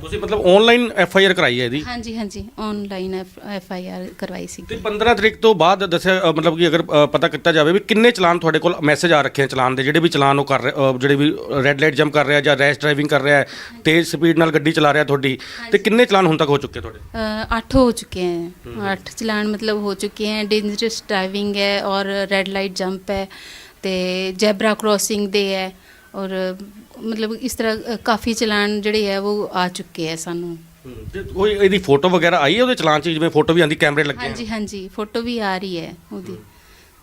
A: ਤੁਸੀਂ ਮਤਲਬ ਆਨਲਾਈਨ ਐਫ ਆਈ ਆਰ ਕਰਾਈ ਹੈ ਇਹਦੀ
B: ਹਾਂਜੀ ਹਾਂਜੀ ਆਨਲਾਈਨ ਐਫ ਆਈ ਆਰ ਕਰਵਾਈ ਸੀ
A: ਤੇ 15 ਤਰੀਕ ਤੋਂ ਬਾਅਦ ਦੱਸਿਆ ਅ, ਮਤਲਬ ਕਿ ਅਗਰ ਅ, ਪਤਾ ਕੀਤਾ ਜਾਵੇ ਵੀ ਕਿੰਨੇ ਚਲਾਨ ਤੁਹਾਡੇ ਕੋਲ ਮੈਸੇਜ ਆ ਰੱਖੇ ਆ ਚਲਾਨ ਦੇ ਜਿਹੜੇ ਵੀ ਚਲਾਨ ਉਹ ਕਰ ਰਹੇ ਅ, ਜਿਹੜੇ ਵੀ ਰੈੱਡ ਲਾਈਟ ਜੰਪ ਕਰ ਰਿਹਾ ਜਾਂ ਰੈਸ਼ ਡਰਾਈਵਿੰਗ ਕਰ ਰਿਹਾ ਹੈ ਤੇਜ਼ ਸਪੀਡ ਨਾਲ ਗੱਡੀ ਚਲਾ ਰਿਹਾ ਤੁਹਾਡੀ ਤੇ ਕਿੰਨੇ ਚਲਾਨ ਹੁਣ ਤੱਕ ਹੋ ਚੁੱਕੇ ਤੁਹਾਡੇ
B: आठ हो चुके हैं आठ चलान मतलब हो चुके हैं डेंजरस ड्राइविंग है और रेड लाइट जंप है ਤੇ ਜੈਬਰਾ ਕ੍ਰੋਸਿੰਗ ਦੇ ਹੈ ਔਰ ਮਤਲਬ ਇਸ ਤਰ੍ਹਾਂ ਕਾਫੀ ਚਲਾਨ ਜਿਹੜੇ ਹੈ ਉਹ ਆ ਚੁੱਕੇ ਹੈ ਸਾਨੂੰ।
A: ਤੇ ਕੋਈ ਇਹਦੀ ਫੋਟੋ ਵਗੈਰਾ ਆਈ ਹੈ ਉਹਦੇ ਚਲਾਨ 'ਚ ਜਿਵੇਂ ਫੋਟੋ ਵੀ ਆਂਦੀ ਕੈਮਰੇ ਲੱਗੇ
B: ਹਾਂਜੀ ਹਾਂਜੀ ਫੋਟੋ ਵੀ ਆ ਰਹੀ ਹੈ ਉਹਦੀ।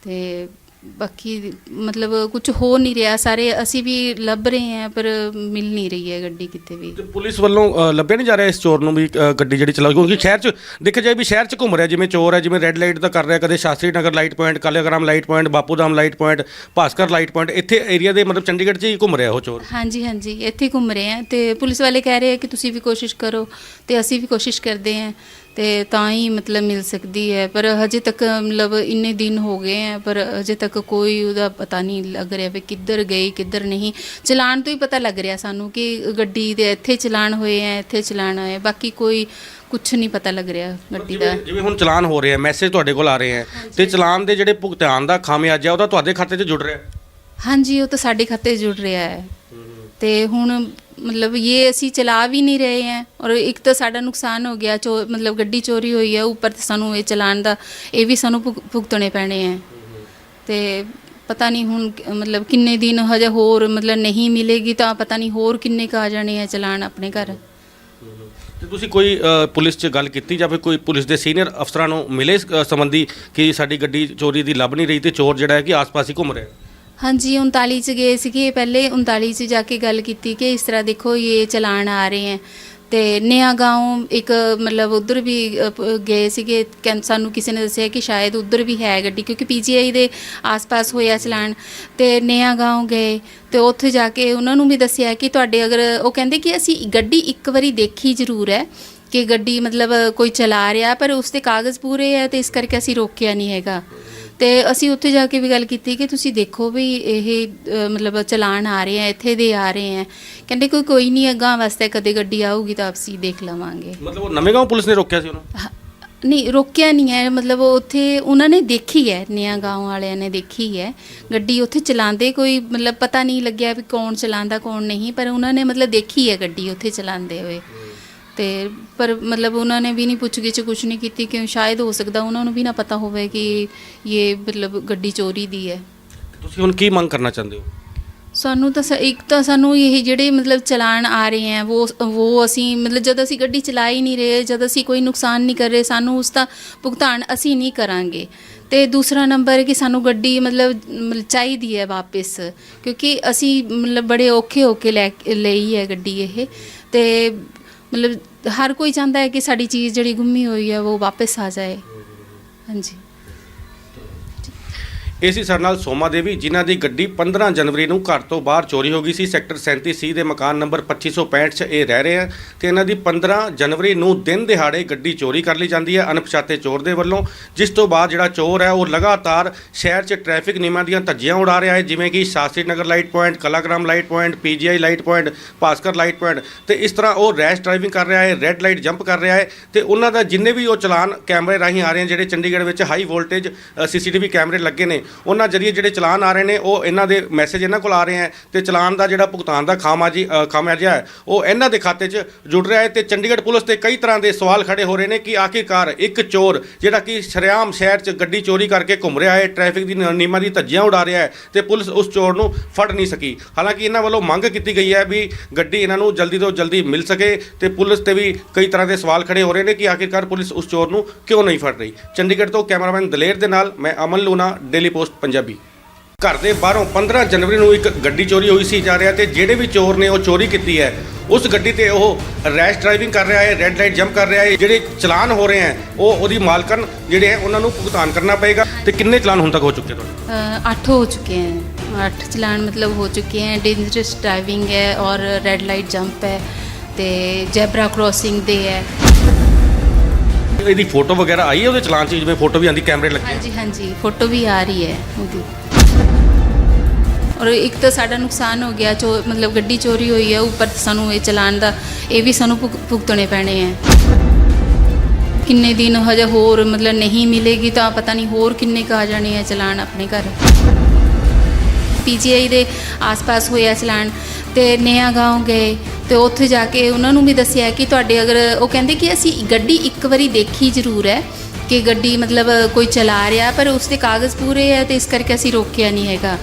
B: ਤੇ ਬਾਕੀ ਮਤਲਬ ਕੁਝ ਹੋ ਨਹੀਂ ਰਿਹਾ ਸਾਰੇ ਅਸੀਂ ਵੀ ਲੱਭ ਰਹੇ ਹਾਂ ਪਰ ਮਿਲ ਨਹੀਂ ਰਹੀ ਹੈ ਗੱਡੀ ਕਿਤੇ ਵੀ।
A: ਤੇ ਪੁਲਿਸ ਵੱਲੋਂ ਅ, ਲੱਭਿਆ ਨਹੀਂ ਜਾ ਰਿਹਾ ਇਸ ਚੋਰ ਨੂੰ ਵੀ ਅ, ਗੱਡੀ ਜਿਹੜੀ ਚਲਾ ਕਿਉਂਕਿ ਸ਼ਹਿਰ 'ਚ ਦੇਖਿਆ ਜਾਏ ਵੀ ਸ਼ਹਿਰ 'ਚ ਘੁੰਮ ਰਿਹਾ ਜਿਵੇਂ ਚੋਰ ਹੈ ਜਿਵੇਂ ਰੈੱਡ ਲਾਈਟ ਦਾ ਕਰ ਰਿਹਾ ਕਦੇ Shastri Nagar light point Kalagram light point Bapudham light point Bhaskar light point ਇੱਥੇ ਏਰੀਆ ਦੇ ਮਤਲਬ ਚੰਡੀਗੜ੍ਹ 'ਚ ਹੀ ਘੁੰਮ ਰਿਹਾ ਉਹ ਚੋਰ।
B: ਹਾਂਜੀ ਹਾਂਜੀ ਇੱਥੇ ਹੀ ਘੁੰਮ ਰਹੇ ਹਾਂ ਤੇ ਪੁਲਿਸ ਵਾਲੇ ਕਹਿ ਰਹੇ ਆ ਕਿ ਤੁਸੀਂ ਵੀ ਕੋਸ਼ਿਸ਼ ਕਰੋ ਤੇ ਅਸੀਂ ਵੀ ਕੋਸ਼ਿਸ਼ ਕਰਦੇ ਹਾਂ। ਤੇ ਤਾਂ ਹੀ ਮਤਲਬ ਮਿਲ ਸਕਦੀ ਹੈ। ਪਰ ਹਜੇ ਤੱਕ ਮਤਲਬ ਇੰਨੇ ਦਿਨ ਹੋ ਗਏ ਹੈ ਪਰ ਹਜੇ ਤੱਕ ਕੋਈ ਉਹਦਾ ਪਤਾ ਨਹੀਂ ਲੱਗ ਰਿਹਾ ਵੀ ਕਿੱਧਰ ਗਈ ਕਿੱਧਰ ਨਹੀਂ। ਚਲਾਨ ਤੋਂ ਹੀ ਪਤਾ ਲੱਗ ਰਿਹਾ ਸਾਨੂੰ ਕਿ ਗੱਡੀ ਦੇ ਇੱਥੇ ਚਲਾਨ ਹੋਏ ਹੈ ਇੱਥੇ ਚਲਾਨ ਹੋਏ ਬਾਕੀ ਕੋਈ ਕੁਝ ਨਹੀਂ ਪਤਾ ਲੱਗ ਰਿਹਾ ਗੱਡੀ ਦਾ।
A: ਜਿਵੇਂ ਜਿਵੇਂ ਹੁਣ ਚਲਾਨ ਹੋ ਰਹੇ ਆ ਮੈਸੇਜ ਤੁਹਾਡੇ ਕੋਲ ਆ ਰਹੇ ਆ ਤੇ ਚਲਾਨ ਦੇ ਜਿਹੜੇ ਭੁਗਤਾਨ ਦਾ ਖਾਮਿਆਜਾ ਉਹਦਾ ਤੁਹਾਡੇ ਖਾਤੇ 'ਚ ਜੁੜ ਰਿਹਾ
B: ਹਾਂਜੀ ਉਹ ਤਾਂ ਸਾਡੇ ਖਾਤੇ 'ਚ ਜੁੜ ਰਿਹਾ ਹੈ। ਤੇ ਹੁਣ ਮਤਲਬ ਇਹ ਅਸੀਂ ਚਲਾ ਵੀ ਨਹੀਂ ਰਹੇ ਹਾਂ ਔਰ ਇੱਕ ਤਾਂ ਸਾਡਾ ਨੁਕਸਾਨ ਹੋ ਗਿਆ ਚੋ ਮਤਲਬ ਗੱਡੀ ਚੋਰੀ ਹੋਈ ਹੈ ਉੱਪਰ ਤੇ ਸਾਨੂੰ ਇਹ ਚਲਾਨ ਦਾ ਇਹ ਵੀ ਸਾਨੂੰ ਭੁਗ- ਭੁਗਤਣੇ ਪੈਣੇ ਹੈ ਤੇ ਪਤਾ ਨਹੀਂ ਹੁਣ ਕ- ਮਤਲਬ ਕਿੰਨੇ ਦਿਨ ਹਜੇ ਹੋਰ ਮਤਲਬ ਨਹੀਂ ਮਿਲੇਗੀ ਤਾਂ ਪਤਾ ਨਹੀਂ ਹੋਰ ਕਿੰਨੇ ਕੁ ਆ ਜਾਣੇ ਹੈ ਚਲਾਨ ਆਪਣੇ ਘਰ।
A: ਤੇ ਤੁਸੀਂ ਕੋਈ ਅ, ਪੁਲਿਸ 'ਚ ਗੱਲ ਕੀਤੀ ਜਾਂ ਫਿਰ ਕੋਈ ਪੁਲਿਸ ਦੇ ਸੀਨੀਅਰ ਅਫਸਰਾਂ ਨੂੰ ਮਿਲੇ ਇਸ ਅ, ਸੰਬੰਧੀ ਕਿ ਸਾਡੀ ਗੱਡੀ ਚੋਰੀ ਦੀ ਲੱਭ ਨਹੀਂ ਰਹੀ ਤੇ ਚੋਰ ਜਿਹੜਾ ਹੈ ਕਿ ਆਸ-ਪਾਸ ਹੀ ਘੁੰਮ ਰਿਹਾ
B: ਹਾਂਜੀ 39 ਚ ਗਏ ਸੀਗੇ ਪਹਿਲੇ 39 ਚ ਜਾ ਕੇ ਗੱਲ ਕੀਤੀ ਕਿ ਇਸ ਤਰ੍ਹਾਂ ਦੇਖੋ ਇਹ ਚਲਾਨ ਆ ਰਹੇ ਹੈ ਤੇ ਨਿਆ گاؤں ਇੱਕ ਮਤਲਬ ਉਧਰ ਵੀ ਅ, ਪ- ਗਏ ਸੀਗੇ ਕਹਿੰ- ਸਾਨੂੰ ਕਿਸੇ ਨੇ ਦੱਸਿਆ ਕਿ ਸ਼ਾਇਦ ਉਧਰ ਵੀ ਹੈ ਗੱਡੀ ਕਿਉਂਕਿ ਪੀਜੀਆਈ ਦੇ ਆਸ-ਪਾਸ ਹੋਇਆ ਚਲਾਨ ਤੇ ਨਿਆ گاؤں ਗਏ ਤੇ ਉੱਥੇ ਜਾ ਕੇ ਉਹਨਾਂ ਨੂੰ ਵੀ ਦੱਸਿਆ ਕਿ ਤੁਹਾਡੇ ਅਗਰ ਉਹ ਕਹਿੰਦੇ ਕਿ ਅਸੀਂ ਗੱਡੀ ਇੱਕ ਵਾਰੀ ਦੇਖੀ ਜ਼ਰੂਰ ਹੈ ਕਿ ਗੱਡੀ ਮਤਲਬ ਕੋਈ ਚਲਾ ਰਿਹਾ ਪਰ ਉਸ ਦੇ ਕਾਗਜ਼ ਪੂਰੇ ਹੈ ਤੇ ਇਸ ਕਰਕੇ ਅਸੀਂ ਰੋਕਿਆ ਨਹੀਂ ਹੈਗਾ ਤੇ ਅਸੀਂ ਉੱਥੇ ਜਾ ਕੇ ਵੀ ਗੱਲ ਕੀਤੀ ਕਿ ਤੁਸੀਂ ਦੇਖੋ ਵੀ ਇਹ ਮਤਲਬ ਚਲਾਨ ਆ ਰਹੇ ਆ ਇੱਥੇ ਦੇ ਆ ਰਹੇ ਆ। ਕਹਿੰਦੇ ਕੋਈ ਕੋਈ ਨਹੀਂ ਅੱਗਾ ਵਾਸਤੇ ਕਦੇ ਗੱਡੀ ਆਊਗੀ ਤਾਂ ਆਪਸੀ ਦੇਖ ਲਵਾਂਗੇ।
A: ਮਤਲਬ ਉਹ ਨਵੇਂ ਗਾਉਂ ਪੁਲਿਸ ਨੇ ਰੋਕਿਆ ਸੀ ਉਹਨਾਂ?
B: ਹ- ਨਹੀਂ ਰੋਕਿਆ ਨਹੀਂ ਹੈ। ਮਤਲਬ ਉਹ ਉੱਥੇ ਉਹਨਾਂ ਨੇ ਦੇਖੀ ਹੈ ਨਿਆ ਗਾਉਂ ਵਾਲਿਆਂ ਨੇ ਦੇਖੀ ਹੈ। ਗੱਡੀ ਉੱਥੇ ਚਲਾਉਂਦੇ ਕੋਈ ਮਤਲਬ ਪਤਾ ਨਹੀਂ ਲੱਗਿਆ ਵੀ ਕੌਣ ਚਲਾਉਂਦਾ ਕੌਣ ਨਹੀਂ ਪਰ ਉਹਨਾਂ ਨੇ ਮਤਲਬ ਦੇਖੀ ਹੈ ਗੱਡੀ ਉੱਥੇ ਚਲਾਉਂਦੇ ਹੋਏ। ਤੇ ਪਰ ਮਤਲਬ ਉਹਨਾਂ ਨੇ ਵੀ ਨਹੀਂ ਪੁੱਛ ਗਿੱਛ ਕੁਝ ਨਹੀਂ ਕੀਤੀ ਕਿਉਂ? ਸ਼ਾਇਦ ਹੋ ਸਕਦਾ ਉਹਨਾਂ ਨੂੰ ਵੀ ਨਾ ਪਤਾ ਹੋਵੇ ਕਿ ਇਹ ਮਤਲਬ ਗੱਡੀ ਚੋਰੀ ਦੀ ਹੈ।
A: ਤੁਸੀਂ ਹੁਣ ਕੀ ਮੰਗ ਕਰਨਾ ਚਾਹੁੰਦੇ ਹੋ?
B: ਸਾਨੂੰ ਤਾਂ ਇੱਕ ਤਾਂ ਸਾਨੂੰ ਇਹ ਜਿਹੜੇ ਮਤਲਬ ਚਲਾਨ ਆ ਰਹੇ ਹੈ ਉਹ ਉਹ ਅਸੀਂ ਮਤਲਬ ਜਦ ਅਸੀਂ ਗੱਡੀ ਚਲਾ ਹੀ ਨਹੀਂ ਰਹੇ ਜਦ ਅਸੀਂ ਕੋਈ ਨੁਕਸਾਨ ਨਹੀਂ ਕਰ ਰਹੇ ਸਾਨੂੰ ਉਸ ਦਾ ਭੁਗਤਾਨ ਅਸੀਂ ਨਹੀਂ ਕਰਾਂਗੇ। ਤੇ ਦੂਸਰਾ ਨੰਬਰ ਹੈ ਕਿ ਸਾਨੂੰ ਗੱਡੀ ਮਤਲਬ ਚਾਹੀਦੀ ਹੈ ਵਾਪਸ ਕਿਉਂਕਿ ਅਸੀਂ ਮਤਲਬ ਬੜੇ ਔਖੇ ਹੋ ਕੇ ਲੈ ਕੇ- ਲਈ ਹੈ ਗੱਡੀ ਇਹ। ਤੇ ਮਤਲਬ ਹਰ ਕੋਈ ਚਾਹੁੰਦਾ ਹੈ ਕਿ ਸਾਡੀ ਚੀਜ਼ ਜਿਹੜੀ ਗੁੰਮੀ ਹੋਈ ਹੈ, ਉਹ ਵਾਪਸ ਆ ਜਾਏ। ਹਾਂਜੀ।
A: ਇਹ ਸੀ ਸਾਡੇ ਨਾਲ ਸੋਮਾ ਦੇਵੀ, ਜਿਨ੍ਹਾਂ ਦੀ ਗੱਡੀ 15 ਜਨਵਰੀ ਨੂੰ ਘਰ ਤੋਂ ਬਾਹਰ ਚੋਰੀ ਹੋ ਗਈ ਸੀ, ਸੈਕਟਰ 37 ਸੀ ਦੇ ਮਕਾਨ ਨੰਬਰ 2565 'ਚ ਇਹ ਰਹਿ ਰਹੇ ਆ ਤੇ ਇਹਨਾਂ ਦੀ 15 ਜਨਵਰੀ ਨੂੰ ਦਿਨ ਦਿਹਾੜੇ ਗੱਡੀ ਚੋਰੀ ਕਰ ਲਈ ਜਾਂਦੀ ਹੈ ਅਣਪਛਾਤੇ ਚੋਰ ਦੇ ਵੱਲੋਂ। ਜਿਸ ਤੋਂ ਬਾਅਦ ਜਿਹੜਾ ਚੋਰ ਹੈ, ਉਹ ਲਗਾਤਾਰ ਸ਼ਹਿਰ 'ਚ ਟ੍ਰੈਫਿਕ ਨਿਯਮਾਂ ਦੀਆਂ ਧੱਜੀਆਂ ਉਡਾ ਰਿਹਾ ਹੈ, ਜਿਵੇਂ ਕਿ Shastri Nagar light point, Kalagram light point, PGI light point, Bhaskar light point ਤੇ ਇਸ ਤਰ੍ਹਾਂ ਉਹ ਰੈਸ਼ ਡਰਾਈਵਿੰਗ ਕਰ ਰਿਹਾ ਹੈ, ਰੈੱਡ ਲਾਈਟ ਜੰਪ ਕਰ ਰਿਹਾ ਹੈ ਤੇ ਉਹਨਾਂ ਦਾ ਜਿੰਨੇ ਵੀ ਉਹ ਚਲਾਨ ਕੈਮਰੇ ਰਾਹੀਂ ਆ ਰਹੇ ਜਿਹੜੇ ਚੰਡੀਗੜ੍ਹ ਵਿੱਚ ਹਾਈ ਵੋਲਟੇਜ ਸੀਸੀਟੀਵੀ ਕੈਮਰੇ ਲੱਗੇ ਨੇ ਉਹਨਾਂ ਜਰੀਏ ਜਿਹੜੇ ਚਲਾਨ ਆ ਰਹੇ ਨੇ ਉਹ ਇਹਨਾਂ ਦੇ ਮੈਸੇਜ ਇਹਨਾਂ ਕੋਲ ਆ ਰਹੇ ਹੈ ਤੇ ਚਲਾਨ ਦਾ ਜਿਹੜਾ ਭੁਗਤਾਨ ਦਾ ਖਾਮਾਜੀ ਅ, ਖਾਮਿਆਜਾ ਹੈ ਉਹ ਇਹਨਾਂ ਦੇ ਖਾਤੇ 'ਚ ਜੁੜ ਰਿਹਾ ਹੈ ਤੇ ਚੰਡੀਗੜ੍ਹ ਪੁਲਿਸ ਤੇ ਕਈ ਤਰ੍ਹਾਂ ਦੇ ਸਵਾਲ ਖੜੇ ਹੋ ਰਹੇ ਨੇ ਕਿ ਆਖਿਰਕਾਰ ਇੱਕ ਚੋਰ ਜਿਹੜਾ ਕਿ ਸ਼ਰੇਆਮ ਸ਼ਹਿਰ 'ਚ ਗੱਡੀ ਚੋਰੀ ਕਰਕੇ ਘੁੰਮ ਰਿਹਾ ਹੈ ਟ੍ਰੈਫਿਕ ਦੀ ਨਿਯਮਾਂ ਦੀ ਧੱਜੀਆਂ ਉਡਾ ਰਿਹਾ ਹੈ ਤੇ ਪੁਲਿਸ ਉਸ ਚੋਰ ਨੂੰ ਫੜ ਨਹੀਂ ਸਕੀ। ਹਾਲਾਂਕਿ ਇਹਨਾਂ ਵੱਲੋਂ ਮੰਗ ਕੀਤੀ ਗਈ ਹੈ ਵੀ ਗੱਡੀ ਇਹਨਾਂ ਨੂੰ ਜਲਦੀ ਤੋਂ ਜਲਦੀ ਮਿਲ ਸਕੇ ਤੇ ਪੁਲਿਸ ਤੇ ਵੀ ਕਈ ਤਰ੍ਹਾਂ ਦੇ ਸਵਾਲ ਖੜੇ ਹੋ ਰਹੇ ਨੇ ਕਿ ਆਖਿਰਕਾਰ ਪੁਲਿਸ ਉਸ ਚੋਰ ਨੂੰ ਕਿਉਂ ਨਹੀਂ ਫੜ ਰਹੀ। ਚੰਡੀਗੜ੍ਹ ਤੋਂ ਕੈਮਰਾਮੈਨ ਦਲੇਰ ਦੇ ਨਾਲ ਮੈਂ ਅਮਨ ਲੂਨਾ ਡੇਲੀ ਪੋਸਟ ਪੰਜਾਬੀ ਘਰ ਦੇ ਬਾਹਰੋਂ 15 ਜਨਵਰੀ ਨੂੰ ਇੱਕ ਗੱਡੀ ਚੋਰੀ ਹੋਈ ਸੀ ਜਾ ਰਿਹਾ ਤੇ ਜਿਹੜੇ ਵੀ ਚੋਰ ਨੇ ਉਹ ਚੋਰੀ ਕੀਤੀ ਹੈ ਉਸ ਗੱਡੀ ਤੇ ਉਹ ਰੈਸ਼ ਡਰਾਈਵਿੰਗ ਕਰ ਰਿਹਾ ਹੈ ਰੈੱਡ ਲਾਈਟ ਜੰਪ ਕਰ ਰਿਹਾ ਹੈ ਜਿਹੜੇ ਚਲਾਨ ਹੋ ਰਹੇ ਹੈ ਉਹ ਉਹਦੀ ਮਾਲਕਨ ਜਿਹੜੇ ਹੈ ਉਹਨਾਂ ਨੂੰ ਭੁਗਤਾਨ ਕਰਨਾ ਪਏਗਾ ਤੇ ਕਿੰਨੇ ਚਲਾਨ ਹੁਣ ਤੱਕ ਹੋ ਚੁੱਕੇ ਤੁਹਾਡੇ
B: अ, आठ हो चुके हैं आठ चलान मतलब हो चुके हैं डेंजरस ड्राइविंग है और रेड लाइट जंप है ਤੇ ਜੈਬਰਾ ਕ੍ਰੋਸਿੰਗ ਦੇ ਹੈ
A: ਇਹਦੀ ਫੋਟੋ ਵਗੈਰਾ ਆਈ ਹੈ ਉਹਦੇ ਚਲਾਨ 'ਚ, ਜਿਵੇਂ ਫੋਟੋ ਵੀ ਆਂਦੀ ਕੈਮਰੇ ਲੱਗੇ?
B: ਹਾਂਜੀ ਹਾਂਜੀ, ਫੋਟੋ ਵੀ ਆ ਰਹੀ ਹੈ ਉਹਦੀ। ਔਰ ਇੱਕ ਤਾਂ ਸਾਡਾ ਨੁਕਸਾਨ ਹੋ ਗਿਆ, ਚੋ, ਮਤਲਬ ਗੱਡੀ ਚੋਰੀ ਹੋਈ ਹੈ, ਉੱਪਰ ਸਾਨੂੰ ਇਹ ਚਲਾਨ ਦਾ, ਇਹ ਵੀ ਸਾਨੂੰ ਭੁਗਤਣੇ ਪੈਣੇ ਹੈ। ਕਿੰਨੇ ਦਿਨ ਹਜੇ ਹੋਰ ਮਤਲਬ ਨਹੀਂ ਮਿਲੇਗੀ ਤਾਂ ਪਤਾ ਨਹੀਂ ਹੋਰ ਕਿੰਨੇ ਕੁ ਜਾਣੇ ਹੈ ਚਲਾਨ ਆਪਣੇ ਘਰ। ਪੀਜੀਆਈ ਦੇ ਆਸ-ਪਾਸ ਹੋਇਆ ਚਲਾਨ ਤੇ ਨਿਆ ਤੇ ਉੱਥੇ ਜਾ ਕੇ ਉਹਨਾਂ ਨੂੰ ਵੀ ਦੱਸਿਆ ਕਿ ਤੁਹਾਡੇ ਅਗਰ ਉਹ ਕਹਿੰਦੇ ਕਿ ਅਸੀਂ ਗੱਡੀ ਇੱਕ ਵਾਰੀ ਦੇਖੀ ਜ਼ਰੂਰ ਹੈ ਕਿ ਗੱਡੀ ਮਤਲਬ ਕੋਈ ਚਲਾ ਰਿਹਾ ਪਰ ਉਸ ਦੇ ਕਾਗਜ਼ ਪੂਰੇ ਹੈ ਤੇ ਇਸ ਕਰਕੇ ਅਸੀਂ ਰੋਕਿਆ ਨਹੀਂ ਹੈਗਾ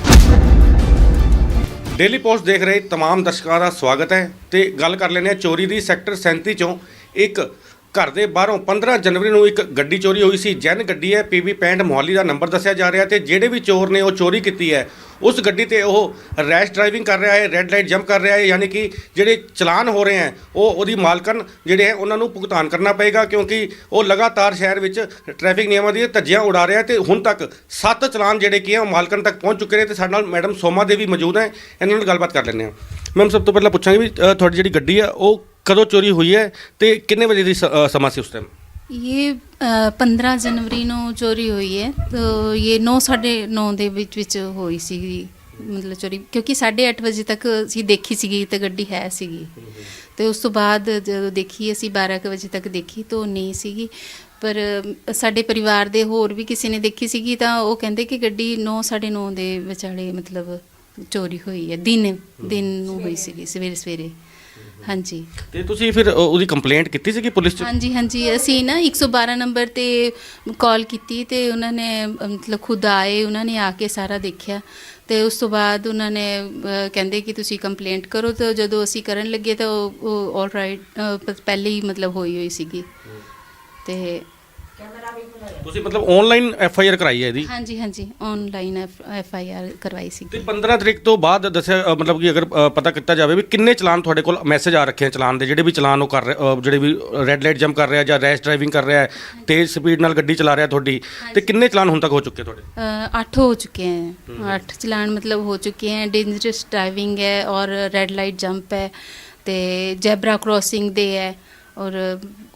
A: ਡੇਲੀ ਪੋਸਟ ਦੇਖ ਰਹੇ तमाम ਦਰਸ਼ਕਾਂ ਦਾ ਸਵਾਗਤ ਹੈ ਤੇ ਗੱਲ ਕਰ ਲੈਂਦੇ ਹਾਂ ਚੋਰੀ ਦੀ ਸੈਕਟਰ 37 ਚੋਂ ਇੱਕ ਘਰ ਦੇ ਬਾਹਰੋਂ 15 ਜਨਵਰੀ ਨੂੰ ਇੱਕ ਗੱਡੀ ਚੋਰੀ ਹੋਈ ਸੀ। ਜੈਨ ਗੱਡੀ ਹੈ PB 65 ਮੋਹਾਲੀ ਦਾ ਨੰਬਰ ਦੱਸਿਆ ਜਾ ਰਿਹਾ ਤੇ ਜਿਹੜੇ ਵੀ ਚੋਰ ਨੇ ਉਹ ਚੋਰੀ ਕੀਤੀ ਹੈ। ਉਸ ਗੱਡੀ ਤੇ ਉਹ ਰੈਸ਼ ਡਰਾਈਵਿੰਗ ਕਰ ਰਿਹਾ ਹੈ, ਰੈੱਡ ਲਾਈਟ ਜੰਪ ਕਰ ਰਿਹਾ ਹੈ, ਯਾਨੀ ਕਿ ਜਿਹੜੇ ਚਲਾਨ ਹੋ ਰਹੇ ਹੈ, ਉਹ ਉਹਦੀ ਮਾਲਕਨ ਜਿਹੜੇ ਹੈ, ਉਹਨਾਂ ਨੂੰ ਭੁਗਤਾਨ ਕਰਨਾ ਪਏਗਾ ਕਿਉਂਕਿ ਉਹ ਲਗਾਤਾਰ ਸ਼ਹਿਰ ਵਿੱਚ ਟ੍ਰੈਫਿਕ ਨਿਯਮਾਂ ਦੀ ਧੱਜੀਆਂ ਉਡਾ ਰਿਹਾ ਤੇ ਹੁਣ ਤੱਕ 7 ਚਲਾਨ ਜਿਹੜੇ ਕੀ ਹੈ, ਉਹ ਮਾਲਕਨ ਤੱਕ ਪਹੁੰਚ ਚੁੱਕੇ ਨੇ ਤੇ ਸਾਡੇ ਨਾਲ ਮੈਡਮ ਸੋਮਾ ਦੇਵੀ ਮੌਜੂਦ ਹੈ। ਇਹਨਾਂ ਨਾਲ ਗੱਲਬਾਤ ਕਰ ਲੈਂਦੇ ਹਾਂ। ਮੈਮ, ਸਭ ਤੋਂ ਪਹਿਲਾਂ ਪੁੱਛਾਂਗੇ ਵੀ ਤੁਹਾਡੀ ਜਿਹੜੀ ਗੱਡੀ ਹੈ, ਉਹ ਕਦੋਂ ਚੋਰੀ ਹੋਈ ਹੈ ਤੇ ਕਿੰਨੇ ਵਜੇ ਦੀ ਸ- ਅ, ਸਮਾਂ ਸੀ ਉਸ ਟਾਈਮ
B: ये पंद्रह जनवरी ਨੂੰ ਚੋਰੀ ਹੋਈ ਹੈ ਤਾਂ ਇਹ 9:30 ਦੇ ਵਿੱਚ ਵਿੱਚ ਹੋਈ ਸੀ ਮਤਲਬ ਚੋਰੀ ਕਿਉਂਕਿ 8:30 ਵਜੇ ਤੱਕ ਅਸੀਂ ਦੇਖੀ ਸੀਗੀ ਤੇ ਗੱਡੀ ਹੈ ਸੀਗੀ ਤੇ ਉਸ ਤੋਂ ਬਾਅਦ ਜਦੋਂ ਦੇਖੀ ਅਸੀਂ 12 ਕੁ ਵਜੇ ਤੱਕ ਦੇਖੀ ਤਾਂ ਉਹ ਨਹੀਂ ਸੀਗੀ ਪਰ ਅ, ਸਾਡੇ ਪਰਿਵਾਰ ਦੇ ਹੋਰ ਵੀ ਕਿਸੇ ਨੇ ਦੇਖੀ ਸੀਗੀ ਤਾਂ ਉਹ ਕਹਿੰਦੇ ਕਿ ਗੱਡੀ 9:30 ਦੇ ਵਿਚਾਲੇ ਮਤਲਬ ਚੋਰੀ ਹੋਈ ਹੈ ਦਿਨ ਦਿਨ ਨੂੰ ਹੋਈ ਸੀਗੀ ਸਵੇਰੇ ਸਵੇਰੇ ਹਾਂਜੀ।
A: ਤੇ ਤੁਸੀਂ ਫਿਰ ਉਹਦੀ ਕੰਪਲੇਂਟ ਕੀਤੀ ਸੀ ਕਿ ਪੁਲਿਸ ਚ?
B: ਹਾਂਜੀ ਹਾਂਜੀ। ਅਸੀਂ ਨਾ 112 ਨੰਬਰ ਤੇ ਕਾਲ ਕੀਤੀ ਤੇ ਉਹਨਾਂ ਨੇ ਅ, ਮਤਲਬ ਖੁਦ ਆਏ ਉਹਨਾਂ ਨੇ ਆ ਕੇ ਸਾਰਾ ਦੇਖਿਆ। ਤੇ ਉਸ ਤੋਂ ਬਾਅਦ ਉਹਨਾਂ ਨੇ ਅ, ਕਹਿੰਦੇ ਕਿ ਤੁਸੀਂ ਕੰਪਲੇਂਟ ਕਰੋ। ਤਾਂ ਜਦੋਂ ਅਸੀਂ ਕਰਨ ਲੱਗੇ ਤਾਂ ਉਹ ਆਲਰਾਈਟ ਪਹਿਲੇ ਹੀ ਮਤਲਬ ਹੋਈ ਹੋਈ ਸੀਗੀ। ਤੇ
A: ਤੁਸੀਂ ਮਤਲਬ ਆਨਲਾਈਨ ਐਫ ਆਈ ਆਰ ਕਰਾਈ ਹੈ ਇਹਦੀ
B: ਹਾਂਜੀ ਹਾਂਜੀ ਆਨਲਾਈਨ ਐਫ ਆਈ ਆਰ ਕਰਵਾਈ ਸੀ
A: ਤੇ 15 ਤਰੀਕ ਤੋਂ ਬਾਅਦ ਦੱਸਿਆ ਅ, ਮਤਲਬ ਕਿ ਅਗਰ ਅ, ਪਤਾ ਕੀਤਾ ਜਾਵੇ ਵੀ ਕਿੰਨੇ ਚਲਾਨ ਤੁਹਾਡੇ ਕੋਲ ਮੈਸੇਜ ਆ ਰੱਖੇ ਆ ਚਲਾਨ ਦੇ ਜਿਹੜੇ ਵੀ ਚਲਾਨ ਉਹ ਕਰ ਰਹੇ ਅ, ਜਿਹੜੇ ਵੀ ਰੈੱਡ ਲਾਈਟ ਜੰਪ ਕਰ ਰਿਹਾ ਜਾਂ ਰੈਸ਼ ਡਰਾਈਵਿੰਗ ਕਰ ਰਿਹਾ ਹੈ ਤੇਜ਼ ਸਪੀਡ ਨਾਲ ਗੱਡੀ ਚਲਾ ਰਿਹਾ ਤੁਹਾਡੀ ਤੇ ਕਿੰਨੇ ਚਲਾਨ ਹੁਣ ਤੱਕ ਹੋ ਚੁੱਕੇ ਤੁਹਾਡੇ
B: अ, आठ हो चुके हैं आठ चलान मतलब हो चुके हैं डेंजरस ड्राइविंग है और रेड लाइट जंप है ਤੇ ਜੈਬਰਾ ਕ੍ਰੋਸਿੰਗ ਦੇ ਹੈ ਔਰ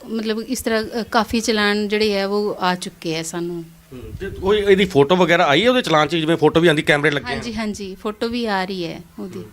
B: ਮਤਲਬ ਇਸ ਤਰ੍ਹਾਂ ਅ, ਕਾਫੀ ਚਲਾਨ ਜਿਹੜੇ ਹੈ ਉਹ ਆ ਚੁੱਕੇ ਹੈ ਸਾਨੂੰ।
A: ਤੇ ਕੋਈ ਇਹਦੀ ਫੋਟੋ ਵਗੈਰਾ ਆਈ ਹੈ ਉਹਦੇ ਚਲਾਨ 'ਚ ਜਿਵੇਂ ਫੋਟੋ ਵੀ ਆਂਦੀ ਕੈਮਰੇ ਲੱਗੇ ਆ
B: ਹਾਂਜੀ ਹਾਂਜੀ ਫੋਟੋ ਵੀ ਆ ਰਹੀ ਹੈ ਉਹਦੀ।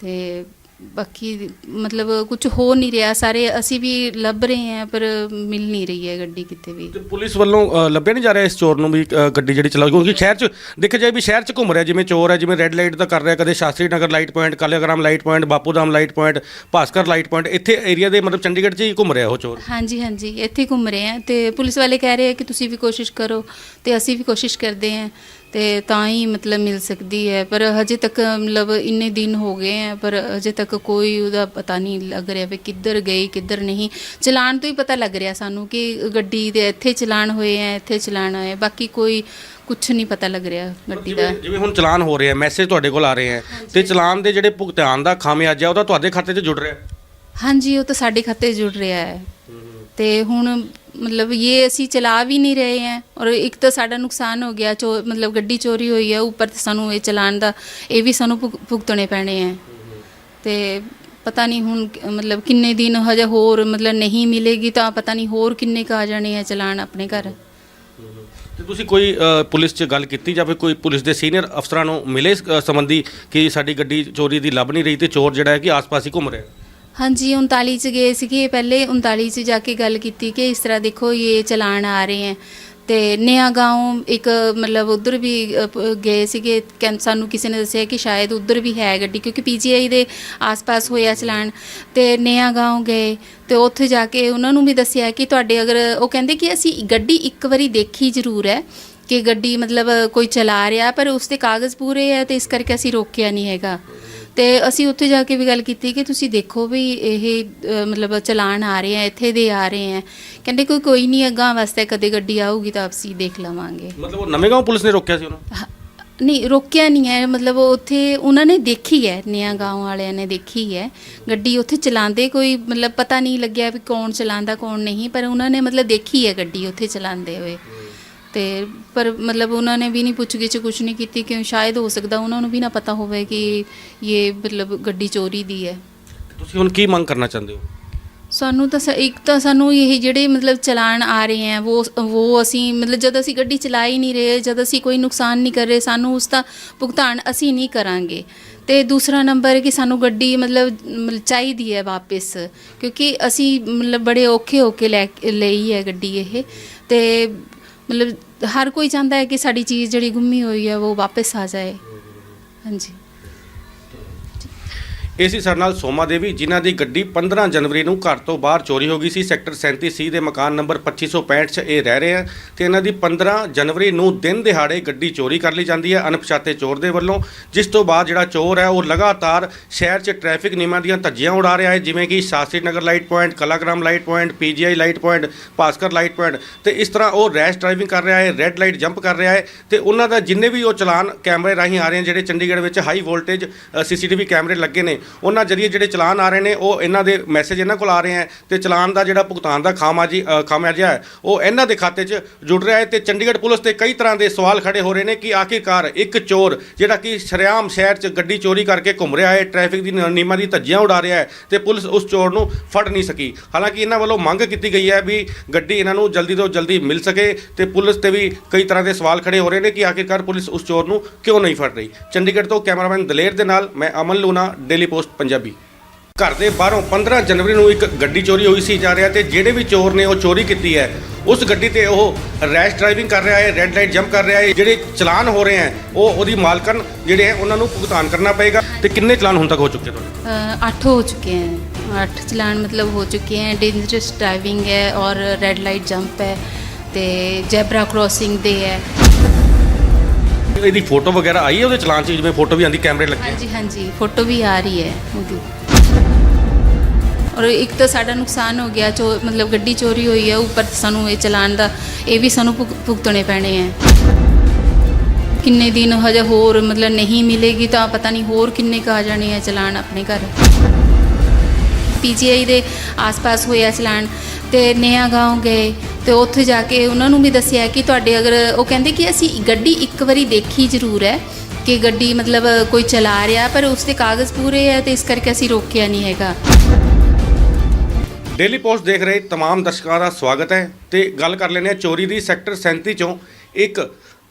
B: ਤੇ ਬਾਕੀ ਮਤਲਬ ਕੁਝ ਹੋ ਨਹੀਂ ਰਿਹਾ ਸਾਰੇ ਅਸੀਂ ਵੀ ਲੱਭ ਰਹੇ ਹਾਂ ਪਰ ਮਿਲ ਨਹੀਂ ਰਹੀ ਹੈ ਗੱਡੀ ਕਿਤੇ ਵੀ।
A: ਤੇ ਪੁਲਿਸ ਵੱਲੋਂ ਅ, ਲੱਭਿਆ ਨਹੀਂ ਜਾ ਰਿਹਾ ਇਸ ਚੋਰ ਨੂੰ ਵੀ ਅ, ਗੱਡੀ ਜਿਹੜੀ ਚਲਾ ਕਿਉਂਕਿ ਸ਼ਹਿਰ 'ਚ ਦੇਖਿਆ ਜਾਏ ਵੀ ਸ਼ਹਿਰ 'ਚ ਘੁੰਮ ਰਿਹਾ ਜਿਵੇਂ ਚੋਰ ਹੈ ਜਿਵੇਂ ਰੈੱਡ ਲਾਈਟ ਦਾ ਕਰ ਰਿਹਾ ਕਦੇ Shastri Nagar light point Kalagram light point Bapudham light point Bhaskar light point ਇੱਥੇ ਏਰੀਆ ਦੇ ਮਤਲਬ ਚੰਡੀਗੜ੍ਹ 'ਚ ਹੀ ਘੁੰਮ ਰਿਹਾ ਉਹ ਚੋਰ।
B: ਹਾਂਜੀ ਹਾਂਜੀ ਇੱਥੇ ਹੀ ਘੁੰਮ ਰਹੇ ਆ ਤੇ ਪੁਲਿਸ ਵਾਲੇ ਕਹਿ ਰਹੇ ਆ ਕਿ ਤੁਸੀਂ ਵੀ ਕੋਸ਼ਿਸ਼ ਕਰੋ ਤੇ ਅਸੀਂ ਵੀ ਕੋਸ਼ਿਸ਼ ਕਰਦੇ ਆ ਤੇ ਤਾਂ ਹੀ ਮਤਲਬ ਮਿਲ ਸਕਦੀ ਹੈ। ਪਰ ਹਜੇ ਤੱਕ ਮਤਲਬ ਇੰਨੇ ਦਿਨ ਹੋ ਗਏ ਆ ਪਰ ਹਜੇ ਤੱਕ ਕੋਈ ਉਹਦਾ ਪਤਾ ਨਹੀਂ ਲੱਗ ਰਿਹਾ ਵੀ ਕਿੱਧਰ ਗਈ ਕਿੱਧਰ ਨਹੀਂ। ਚਲਾਨ ਤੋਂ ਹੀ ਪਤਾ ਲੱਗ ਰਿਹਾ ਸਾਨੂੰ ਕਿ ਗੱਡੀ ਦੇ ਇੱਥੇ ਚਲਾਨ ਹੋਏ ਆ ਇੱਥੇ ਚਲਾਨ ਹੋਏ ਆ। ਬਾਕੀ ਕੋਈ ਕੁਝ ਨਹੀਂ ਪਤਾ ਲੱਗ ਰਿਹਾ ਗੱਡੀ ਦਾ।
A: ਜਿਵੇਂ ਜਿਵੇਂ ਹੁਣ ਚਲਾਨ ਹੋ ਰਿਹਾ ਮੈਸੇਜ ਤੁਹਾਡੇ ਕੋਲ ਆ ਰਹੇ ਹੈ। ਤੇ ਚਲਾਨ ਦੇ ਜਿਹੜੇ ਭੁਗਤਾਨ ਦਾ ਖਾਮਿਆਜਾ ਉਹਦਾ ਤੁਹਾਡੇ ਖਾਤੇ 'ਚ ਜੁੜ ਰਿਹਾ
B: ਹਾਂਜੀ ਉਹ ਤਾਂ ਸਾਡੇ ਖਾਤੇ 'ਚ ਜੁੜ ਰਿਹਾ ਹੈ। ਤੇ ਹੁਣ ਮਤਲਬ ਇਹ ਅਸੀਂ ਚਲਾ ਵੀ ਨਹੀਂ ਰਹੇ ਹਾਂ ਔਰ ਇੱਕ ਤਾਂ ਸਾਡਾ ਨੁਕਸਾਨ ਹੋ ਗਿਆ ਚੋ ਮਤਲਬ ਗੱਡੀ ਚੋਰੀ ਹੋਈ ਹੈ ਉੱਪਰ ਤੇ ਸਾਨੂੰ ਇਹ ਚਲਾਨ ਦਾ ਇਹ ਵੀ ਸਾਨੂੰ ਭੁਗ- ਭੁਗਤਣੇ ਪੈਣੇ ਹੈ ਤੇ ਪਤਾ ਨਹੀਂ ਹੁਣ ਕ- ਮਤਲਬ ਕਿੰਨੇ ਦਿਨ ਹਜੇ ਹੋਰ ਮਤਲਬ ਨਹੀਂ ਮਿਲੇਗੀ ਤਾਂ ਪਤਾ ਨਹੀਂ ਹੋਰ ਕਿੰਨੇ ਕੁ ਆ ਜਾਣੇ ਹੈ ਚਲਾਨ ਆਪਣੇ ਘਰ।
A: ਤੇ ਤੁਸੀਂ ਕੋਈ ਅ, ਪੁਲਿਸ 'ਚ ਗੱਲ ਕੀਤੀ ਜਾਂ ਫਿਰ ਕੋਈ ਪੁਲਿਸ ਦੇ ਸੀਨੀਅਰ ਅਫਸਰਾਂ ਨੂੰ ਮਿਲੇ ਇਸ ਅ, ਸੰਬੰਧੀ ਕਿ ਸਾਡੀ ਗੱਡੀ ਚੋਰੀ ਦੀ ਲੱਭ ਨਹੀਂ ਰਹੀ ਤੇ ਚੋਰ ਜਿਹੜਾ ਹੈ ਕਿ ਆਸ-ਪਾਸ ਹੀ ਘੁੰਮ ਰਿਹਾ?
B: ਹਾਂਜੀ 39 ਚ ਗਏ ਸੀਗੇ ਪਹਿਲੇ 39 ਚ ਜਾ ਕੇ ਗੱਲ ਕੀਤੀ ਕਿ ਇਸ ਤਰ੍ਹਾਂ ਦੇਖੋ ਇਹ ਚਲਾਨ ਆ ਰਹੇ ਹੈ ਤੇ ਨਿਆ گاؤں ਇੱਕ ਮਤਲਬ ਉਧਰ ਵੀ ਅ, ਪ- ਗਏ ਸੀਗੇ ਕਹਿੰ- ਸਾਨੂੰ ਕਿਸੇ ਨੇ ਦੱਸਿਆ ਕਿ ਸ਼ਾਇਦ ਉਧਰ ਵੀ ਹੈ ਗੱਡੀ ਕਿਉਂਕਿ ਪੀਜੀਆਈ ਦੇ ਆਸ-ਪਾਸ ਹੋਇਆ ਚਲਾਨ ਤੇ ਨਿਆ گاؤں ਗਏ ਤੇ ਉੱਥੇ ਜਾ ਕੇ ਉਹਨਾਂ ਨੂੰ ਵੀ ਦੱਸਿਆ ਕਿ ਤੁਹਾਡੇ ਅਗਰ ਉਹ ਕਹਿੰਦੇ ਕਿ ਅਸੀਂ ਗੱਡੀ ਇੱਕ ਵਾਰੀ ਦੇਖੀ ਜ਼ਰੂਰ ਹੈ ਕਿ ਗੱਡੀ ਮਤਲਬ ਕੋਈ ਚਲਾ ਰਿਹਾ ਪਰ ਉਸ ਦੇ ਕਾਗਜ਼ ਪੂਰੇ ਹੈ ਤੇ ਇਸ ਕਰਕੇ ਅਸੀਂ ਰੋਕਿਆ ਨਹੀਂ ਹੈਗਾ ਤੇ ਅਸੀਂ ਉੱਥੇ ਜਾ ਕੇ ਵੀ ਗੱਲ ਕੀਤੀ ਕਿ ਤੁਸੀਂ ਦੇਖੋ ਵੀ ਇਹ ਮਤਲਬ ਚਲਾਨ ਆ ਰਹੇ ਆ ਇੱਥੇ ਦੇ ਆ ਰਹੇ ਆ। ਕਹਿੰਦੇ ਕੋਈ ਕੋਈ ਨਹੀਂ ਅੱਗਾ ਵਾਸਤੇ ਕਦੇ ਗੱਡੀ ਆਊਗੀ ਤਾਂ ਅਸੀਂ ਦੇਖ ਲਵਾਂਗੇ।
A: ਮਤਲਬ ਉਹ ਨਵੇਂਗਾਉਂ ਪੁਲਿਸ ਨੇ ਰੋਕਿਆ ਸੀ ਉਹਨੂੰ?
B: ਨਹੀਂ ਰੋਕਿਆ ਨਹੀਂ ਹੈ। ਮਤਲਬ ਉਹ ਉੱਥੇ ਉਹਨਾਂ ਨੇ ਦੇਖੀ ਹੈ ਨਿਆ ਗਾਉਂ ਵਾਲਿਆਂ ਨੇ ਦੇਖੀ ਹੈ। ਗੱਡੀ ਉੱਥੇ ਚਲਾਉਂਦੇ ਕੋਈ ਮਤਲਬ ਪਤਾ ਨਹੀਂ ਲੱਗਿਆ ਵੀ ਕੌਣ ਚਲਾਉਂਦਾ ਕੌਣ ਨਹੀਂ ਪਰ ਉਹਨਾਂ ਨੇ ਮਤਲਬ ਦੇਖੀ ਹੈ ਗੱਡੀ ਉੱਥੇ ਚਲਾਉਂਦੇ ਹੋਏ। ਤੇ ਪਰ ਮਤਲਬ ਉਹਨਾਂ ਨੇ ਵੀ ਨਹੀਂ ਪੁੱਛ ਗਿੱਛ ਕੁਝ ਨਹੀਂ ਕੀਤੀ ਕਿਉਂ ਸ਼ਾਇਦ ਹੋ ਸਕਦਾ ਉਹਨਾਂ ਨੂੰ ਵੀ ਨਾ ਪਤਾ ਹੋਵੇ ਕਿ ਇਹ ਮਤਲਬ ਗੱਡੀ ਚੋਰੀ ਦੀ ਹੈ।
A: ਤੁਸੀਂ ਹੁਣ ਕੀ ਮੰਗ ਕਰਨਾ ਚਾਹੁੰਦੇ ਹੋ?
B: ਸਾਨੂੰ ਤਾਂ ਇੱਕ ਤਾਂ ਸਾਨੂੰ ਇਹ ਜਿਹੜੇ ਮਤਲਬ ਚਲਾਨ ਆ ਰਹੇ ਆ ਉਹ ਉਹ ਅਸੀਂ ਮਤਲਬ ਜਦ ਅਸੀਂ ਗੱਡੀ ਚਲਾ ਹੀ ਨਹੀਂ ਰਹੇ ਜਦ ਅਸੀਂ ਕੋਈ ਨੁਕਸਾਨ ਨਹੀਂ ਕਰ ਰਹੇ ਸਾਨੂੰ ਉਸ ਦਾ ਭੁਗਤਾਨ ਅਸੀਂ ਨਹੀਂ ਕਰਾਂਗੇ। ਤੇ ਦੂਸਰਾ ਨੰਬਰ ਹੈ ਕਿ ਸਾਨੂੰ ਗੱਡੀ ਮਤਲਬ ਚਾਹੀਦੀ ਹੈ ਵਾਪਸ ਕਿਉਂਕਿ ਅਸੀਂ ਮਤਲਬ ਬੜੇ ਔਖੇ ਹੋ ਕੇ ਲੈ ਕੇ- ਲਈ ਹੈ ਗੱਡੀ ਇਹ। ਤੇ ਮਤਲਬ ਹਰ ਕੋਈ ਚਾਹੁੰਦਾ ਹੈ ਕਿ ਸਾਡੀ ਚੀਜ਼ ਜਿਹੜੀ ਗੁੰਮੀ ਹੋਈ ਹੈ, ਉਹ ਵਾਪਸ ਆ ਜਾਏ। ਹਾਂਜੀ।
A: ਇਹ ਸੀ ਸਾਡੇ ਨਾਲ ਸੋਮਾ ਦੇਵੀ, ਜਿਨ੍ਹਾਂ ਦੀ ਗੱਡੀ 15 ਜਨਵਰੀ ਨੂੰ ਘਰ ਤੋਂ ਬਾਹਰ ਚੋਰੀ ਹੋ ਗਈ ਸੀ, ਸੈਕਟਰ 37 ਸੀ ਦੇ ਮਕਾਨ ਨੰਬਰ 2565 'ਚ ਇਹ ਰਹਿ ਰਹੇ ਆ ਤੇ ਇਹਨਾਂ ਦੀ 15 ਜਨਵਰੀ ਨੂੰ ਦਿਨ ਦਿਹਾੜੇ ਗੱਡੀ ਚੋਰੀ ਕਰ ਲਈ ਜਾਂਦੀ ਹੈ ਅਣਪਛਾਤੇ ਚੋਰ ਦੇ ਵੱਲੋਂ, ਜਿਸ ਤੋਂ ਬਾਅਦ ਜਿਹੜਾ ਚੋਰ ਹੈ ਉਹ ਲਗਾਤਾਰ ਸ਼ਹਿਰ 'ਚ ਟ੍ਰੈਫਿਕ ਨਿਯਮਾਂ ਦੀਆਂ ਧੱਜੀਆਂ ਉਡਾ ਰਿਹਾ ਹੈ, ਜਿਵੇਂ ਕਿ Shastri Nagar light point, Kalagram light point, PGI light point, Bhaskar light point ਤੇ ਇਸ ਤਰ੍ਹਾਂ ਉਹ ਰੈਸ਼ ਡਰਾਈਵਿੰਗ ਕਰ ਰਿਹਾ ਹੈ, ਰੈੱਡ ਲਾਈਟ ਜੰਪ ਕਰ ਰਿਹਾ ਹੈ ਤੇ ਉਹਨਾਂ ਦਾ ਜਿੰਨੇ ਵੀ ਉਹ ਚਲਾਨ ਕੈਮਰੇ ਰਾਹੀਂ ਆ ਰਹੇ ਨੇ ਜਿਹੜੇ ਚੰਡੀਗੜ੍ਹ ਵਿੱਚ ਹਾਈ ਵੋਲਟੇਜ ਸੀਸੀਟੀਵੀ ਕੈਮਰੇ ਲੱਗੇ ਨੇ ਉਹਨਾਂ ਜਰੀਏ ਜਿਹੜੇ ਚਲਾਨ ਆ ਰਹੇ ਨੇ ਉਹ ਇਹਨਾਂ ਦੇ ਮੈਸੇਜ ਇਹਨਾਂ ਕੋਲ ਆ ਰਹੇ ਹੈ ਤੇ ਚਲਾਨ ਦਾ ਜਿਹੜਾ ਭੁਗਤਾਨ ਦਾ ਖਾਮਾਜੀ ਅ, ਖਾਮਿਆਜਾ ਹੈ ਉਹ ਇਹਨਾਂ ਦੇ ਖਾਤੇ 'ਚ ਜੁੜ ਰਿਹਾ ਹੈ ਤੇ ਚੰਡੀਗੜ੍ਹ ਪੁਲਿਸ ਤੇ ਕਈ ਤਰ੍ਹਾਂ ਦੇ ਸਵਾਲ ਖੜੇ ਹੋ ਰਹੇ ਨੇ ਕਿ ਆਖਿਰਕਾਰ ਇੱਕ ਚੋਰ ਜਿਹੜਾ ਕਿ ਸ਼ਰੇਆਮ ਸ਼ਹਿਰ 'ਚ ਗੱਡੀ ਚੋਰੀ ਕਰਕੇ ਘੁੰਮ ਰਿਹਾ ਹੈ ਟ੍ਰੈਫਿਕ ਦੀ ਨਿਯਮਾਂ ਦੀ ਧੱਜੀਆਂ ਉਡਾ ਰਿਹਾ ਹੈ ਤੇ ਪੁਲਿਸ ਉਸ ਚੋਰ ਨੂੰ ਫੜ ਨਹੀਂ ਸਕੀ। ਹਾਲਾਂਕਿ ਇਹਨਾਂ ਵੱਲੋਂ ਮੰਗ ਕੀਤੀ ਗਈ ਹੈ ਵੀ ਗੱਡੀ ਇਹਨਾਂ ਨੂੰ ਜਲਦੀ ਤੋਂ ਜਲਦੀ ਮਿਲ ਸਕੇ ਤੇ ਪੁਲਿਸ ਤੇ ਵੀ ਕਈ ਤਰ੍ਹਾਂ ਦੇ ਸਵਾਲ ਖੜੇ ਹੋ ਰਹੇ ਨੇ ਕਿ ਆਖਿਰਕਾਰ ਪੁਲਿਸ ਉਸ ਚੋਰ ਨੂੰ ਕਿਉਂ ਨਹੀਂ ਫੜ ਰਹੀ। ਚੰਡੀਗੜ੍ਹ ਤੋਂ ਕੈਮਰਾਮੈਨ ਦਲੇਰ ਦੇ ਨਾਲ ਮੈਂ ਅਮਨ ਲੂਨਾ ਡੇਲੀ ਪੋਸਟ ਪੰਜਾਬੀ ਘਰ ਦੇ ਬਾਹਰੋਂ 15 ਜਨਵਰੀ ਨੂੰ ਇੱਕ ਗੱਡੀ ਚੋਰੀ ਹੋਈ ਸੀ ਜਾ ਰਿਹਾ ਤੇ ਜਿਹੜੇ ਵੀ ਚੋਰ ਨੇ ਉਹ ਚੋਰੀ ਕੀਤੀ ਹੈ ਉਸ ਗੱਡੀ ਤੇ ਉਹ ਰੈਸ਼ ਡਰਾਈਵਿੰਗ ਕਰ ਰਿਹਾ ਹੈ ਰੈੱਡ ਲਾਈਟ ਜੰਪ ਕਰ ਰਿਹਾ ਹੈ ਜਿਹੜੇ ਚਲਾਨ ਹੋ ਰਹੇ ਹੈ ਉਹ ਉਹਦੀ ਮਾਲਕਨ ਜਿਹੜੇ ਹੈ ਉਹਨਾਂ ਨੂੰ ਭੁਗਤਾਨ ਕਰਨਾ ਪਏਗਾ ਤੇ ਕਿੰਨੇ ਚਲਾਨ ਹੁਣ ਤੱਕ ਹੋ ਚੁੱਕੇ ਤੁਹਾਡੇ
B: अ, आठ हो चुके हैं आठ चलान मतलब हो चुके हैं डेंजरस ड्राइविंग है और रेड लाइट जंप है ਤੇ ਜੈਬਰਾ ਕ੍ਰੋਸਿੰਗ ਦੇ ਹੈ
A: ਇਹਦੀ ਫੋਟੋ ਵਗੈਰਾ ਆਈ ਹੈ ਉਹਦੇ ਚਲਾਨ 'ਚ ਜਿਵੇਂ ਫੋਟੋ ਵੀ ਆਂਦੀ ਕੈਮਰੇ ਲੱਗੇ?
B: ਹਾਂਜੀ ਹਾਂਜੀ, ਫੋਟੋ ਵੀ ਆ ਰਹੀ ਹੈ ਉਹਦੀ। ਔਰ ਇੱਕ ਤਾਂ ਸਾਡਾ ਨੁਕਸਾਨ ਹੋ ਗਿਆ, ਚੋ ਮਤਲਬ ਗੱਡੀ ਚੋਰੀ ਹੋਈ ਹੈ, ਉੱਪਰ ਸਾਨੂੰ ਇਹ ਚਲਾਨ ਦਾ, ਇਹ ਵੀ ਸਾਨੂੰ ਭੁਗ- ਭੁਗਤਣੇ ਪੈਣੇ ਹੈ। ਕਿੰਨੇ ਦਿਨ ਹਜੇ ਹੋਰ ਮਤਲਬ ਨਹੀਂ ਮਿਲੇਗੀ ਤਾਂ ਪਤਾ ਨਹੀਂ ਹੋਰ ਕਿੰਨੇ ਕੁ ਆ ਜਾਣੇ ਹੈ ਚਲਾਨ ਆਪਣੇ ਘਰ। ਪੀਜੀਆਈ ਦੇ ਆਸ-ਪਾਸ ਹੋਇਆ ਚਲਾਨ। ਤੇ ਨਿਆ گاؤں ਗਏ ਤੇ ਉੱਥੇ ਜਾ ਕੇ ਉਹਨਾਂ ਨੂੰ ਵੀ ਦੱਸਿਆ ਕਿ ਤੁਹਾਡੇ ਅਗਰ ਉਹ ਕਹਿੰਦੇ ਕਿ ਅਸੀਂ ਗੱਡੀ ਇੱਕ ਵਾਰੀ ਦੇਖੀ ਜ਼ਰੂਰ ਹੈ ਕਿ ਗੱਡੀ ਮਤਲਬ ਕੋਈ ਚਲਾ ਰਿਹਾ ਪਰ ਉਸ ਦੇ ਕਾਗਜ਼ ਪੂਰੇ ਹੈ ਤੇ ਇਸ ਕਰਕੇ ਅਸੀਂ ਰੋਕਿਆ ਨਹੀਂ ਹੈਗਾ
A: ਡੇਲੀ ਪੋਸਟ ਦੇਖ ਰਹੇ तमाम ਦਰਸ਼ਕਾਂ ਦਾ ਸਵਾਗਤ ਹੈ ਤੇ ਗੱਲ ਕਰ ਲੈਂਦੇ ਹਾਂ ਚੋਰੀ ਦੀ ਸੈਕਟਰ 37 ਚੋਂ ਇੱਕ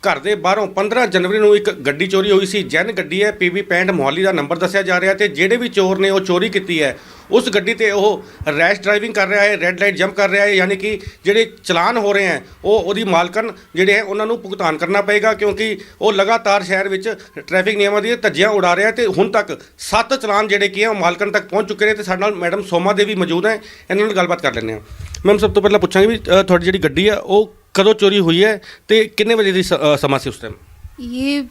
A: ਘਰ ਦੇ ਬਾਹਰੋਂ 15 ਜਨਵਰੀ ਨੂੰ ਇੱਕ ਗੱਡੀ ਚੋਰੀ ਹੋਈ ਸੀ। ਜੈਨ ਗੱਡੀ ਹੈ ਪੀਬੀ 65 ਮੋਹਾਲੀ ਦਾ ਨੰਬਰ ਦੱਸਿਆ ਜਾ ਰਿਹਾ ਤੇ ਜਿਹੜੇ ਵੀ ਚੋਰ ਨੇ ਉਹ ਚੋਰੀ ਕੀਤੀ ਹੈ। ਉਸ ਗੱਡੀ ਤੇ ਉਹ ਰੈਸ਼ ਡਰਾਈਵਿੰਗ ਕਰ ਰਿਹਾ ਹੈ, ਰੈੱਡ ਲਾਈਟ ਜੰਪ ਕਰ ਰਿਹਾ ਹੈ, ਯਾਨੀ ਕਿ ਜਿਹੜੇ ਚਲਾਨ ਹੋ ਰਹੇ ਹੈ, ਉਹ ਉਹਦੀ ਮਾਲਕਨ ਜਿਹੜੇ ਹੈ, ਉਹਨਾਂ ਨੂੰ ਭੁਗਤਾਨ ਕਰਨਾ ਪਏਗਾ ਕਿਉਂਕਿ ਉਹ ਲਗਾਤਾਰ ਸ਼ਹਿਰ ਵਿੱਚ ਟ੍ਰੈਫਿਕ ਨਿਯਮਾਂ ਦੀਆਂ ਧੱਜੀਆਂ ਉਡਾ ਰਿਹਾ ਤੇ ਹੁਣ ਤੱਕ 7 ਚਲਾਨ ਜਿਹੜੇ ਕੀ ਹੈ, ਉਹ ਮਾਲਕਨ ਤੱਕ ਪਹੁੰਚ ਚੁੱਕੇ ਨੇ ਤੇ ਸਾਡੇ ਨਾਲ ਮੈਡਮ ਸੋਮਾ ਦੇਵੀ ਮੌਜੂਦ ਹੈ। ਇਹਨਾਂ ਨਾਲ ਗੱਲਬਾਤ ਕਰ ਲੈਂਦੇ ਹਾਂ। ਮੈਮ, ਸਭ ਤੋਂ ਪਹਿਲਾਂ ਪੁੱਛਾਂਗੇ ਵੀ ਤੁਹਾਡੀ ਜਿਹੜੀ ਗੱਡੀ ਹੈ, ਉਹ ਕਦੋਂ ਚੋਰੀ ਹੋਈ ਹੈ ਤੇ ਕਿੰਨੇ ਵਜੇ ਦੀ ਸ- ਅ, ਸਮਾਂ ਸੀ ਉਸ ਟਾਈਮ
B: ਇਹ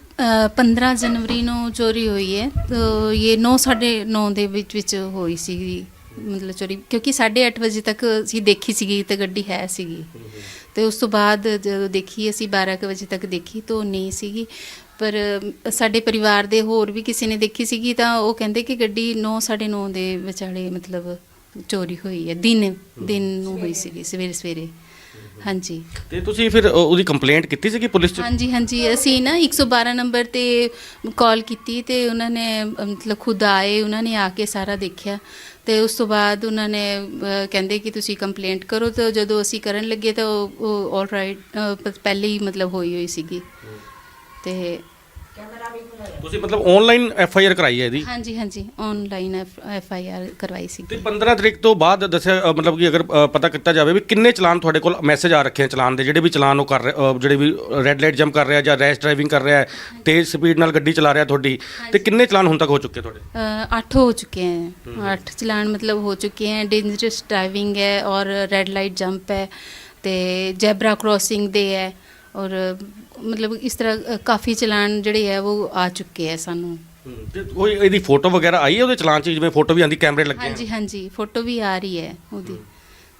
B: ਪੰਦਰਾਂ ਜਨਵਰੀ ਨੂੰ ਚੋਰੀ ਹੋਈ ਹੈ ਤੋ ਇਹ 9:30 ਦੇ ਵਿੱਚ ਵਿੱਚ ਹੋਈ ਸੀਗੀ ਮਤਲਬ ਚੋਰੀ ਕਿਉਂਕਿ 8:30 ਵਜੇ ਤੱਕ ਅਸੀਂ ਦੇਖੀ ਸੀਗੀ ਤੇ ਗੱਡੀ ਹੈ ਸੀਗੀ। ਤੇ ਉਸ ਤੋਂ ਬਾਅਦ ਜਦੋਂ ਦੇਖੀ ਅਸੀਂ 12 ਕੁ ਵਜੇ ਤੱਕ ਦੇਖੀ ਤਾਂ ਉਹ ਨਹੀਂ ਸੀਗੀ। ਪਰ ਅ, ਸਾਡੇ ਪਰਿਵਾਰ ਦੇ ਹੋਰ ਵੀ ਕਿਸੇ ਨੇ ਦੇਖੀ ਸੀਗੀ ਤਾਂ ਉਹ ਕਹਿੰਦੇ ਕਿ ਗੱਡੀ 9:30 ਦੇ ਵਿਚਾਲੇ ਮਤਲਬ ਚੋਰੀ ਹੋਈ ਹੈ ਦਿਨ ਦਿਨ ਨੂੰ ਹੋਈ ਸੀਗੀ ਸਵੇਰੇ ਸਵੇਰੇ ਹਾਂਜੀ।
A: ਤੇ ਤੁਸੀਂ ਫਿਰ ਉਹਦੀ ਕੰਪਲੇਂਟ ਕੀਤੀ ਸੀ ਕਿ ਪੁਲਿਸ ਚ?
B: ਹਾਂਜੀ ਹਾਂਜੀ। ਅਸੀਂ ਨਾ 112 ਨੰਬਰ ਤੇ ਕਾਲ ਕੀਤੀ ਤੇ ਉਹਨਾਂ ਨੇ ਅ, ਮਤਲਬ ਖੁਦ ਆਏ ਉਹਨਾਂ ਨੇ ਆ ਕੇ ਸਾਰਾ ਦੇਖਿਆ। ਤੇ ਉਸ ਤੋਂ ਬਾਅਦ ਉਹਨਾਂ ਨੇ ਅ, ਕਹਿੰਦੇ ਕਿ ਤੁਸੀਂ ਕੰਪਲੇਂਟ ਕਰੋ। ਤੇ ਜਦੋਂ ਅਸੀਂ ਕਰਨ ਲੱਗੇ ਤਾਂ ਉਹ ਆਲ ਰਾਈਟ ਪਹਿਲੇ ਹੀ ਮਤਲਬ ਹੋਈ ਹੋਈ ਸੀਗੀ। ਤੇ
A: ਤੁਸੀਂ ਮਤਲਬ ਆਨਲਾਈਨ ਐਫ ਆਈ ਆਰ ਕਰਾਈ ਹੈ ਇਹਦੀ
B: ਹਾਂਜੀ ਹਾਂਜੀ ਆਨਲਾਈਨ ਐਫ ਆਈ ਆਰ ਕਰਵਾਈ ਸੀ
A: ਤੇ 15 ਤਰੀਕ ਤੋਂ ਬਾਅਦ ਦੱਸਿਆ ਅ, ਮਤਲਬ ਕਿ ਅਗਰ ਅ, ਪਤਾ ਕੀਤਾ ਜਾਵੇ ਵੀ ਕਿੰਨੇ ਚਲਾਨ ਤੁਹਾਡੇ ਕੋਲ ਮੈਸੇਜ ਆ ਰੱਖੇ ਆ ਚਲਾਨ ਦੇ ਜਿਹੜੇ ਵੀ ਚਲਾਨ ਉਹ ਕਰ ਰਹੇ ਅ, ਜਿਹੜੇ ਵੀ ਰੈੱਡ ਲਾਈਟ ਜੰਪ ਕਰ ਰਿਹਾ ਜਾਂ ਰੈਸ਼ ਡਰਾਈਵਿੰਗ ਕਰ ਰਿਹਾ ਹੈ ਤੇਜ਼ ਸਪੀਡ ਨਾਲ ਗੱਡੀ ਚਲਾ ਰਿਹਾ ਤੁਹਾਡੀ ਤੇ ਕਿੰਨੇ ਚਲਾਨ ਹੁਣ ਤੱਕ ਹੋ ਚੁੱਕੇ ਤੁਹਾਡੇ
B: अ, आठ हो चुके हैं आठ चलान मतलब हो चुके हैं डेंजरस ड्राइविंग है और रेड लाइट जंप है ਤੇ ਜੈਬਰਾ ਕ੍ਰੋਸਿੰਗ ਦੇ ਹੈ ਔਰ ਮਤਲਬ ਇਸ ਤਰ੍ਹਾਂ ਕਾਫੀ ਚਲਾਨ ਜਿਹੜੇ ਹੈ ਉਹ ਆ ਚੁੱਕੇ ਹੈ ਸਾਨੂੰ।
A: ਤੇ ਕੋਈ ਇਹਦੀ ਫੋਟੋ ਵਗੈਰਾ ਆਈ ਹੈ ਉਹਦੇ ਚਲਾਨ 'ਚ ਜਿਵੇਂ ਫੋਟੋ ਵੀ ਆਂਦੀ ਕੈਮਰੇ ਲੱਗੇ
B: ਹਾਂਜੀ ਹਾਂਜੀ ਫੋਟੋ ਵੀ ਆ ਰਹੀ ਹੈ ਉਹਦੀ।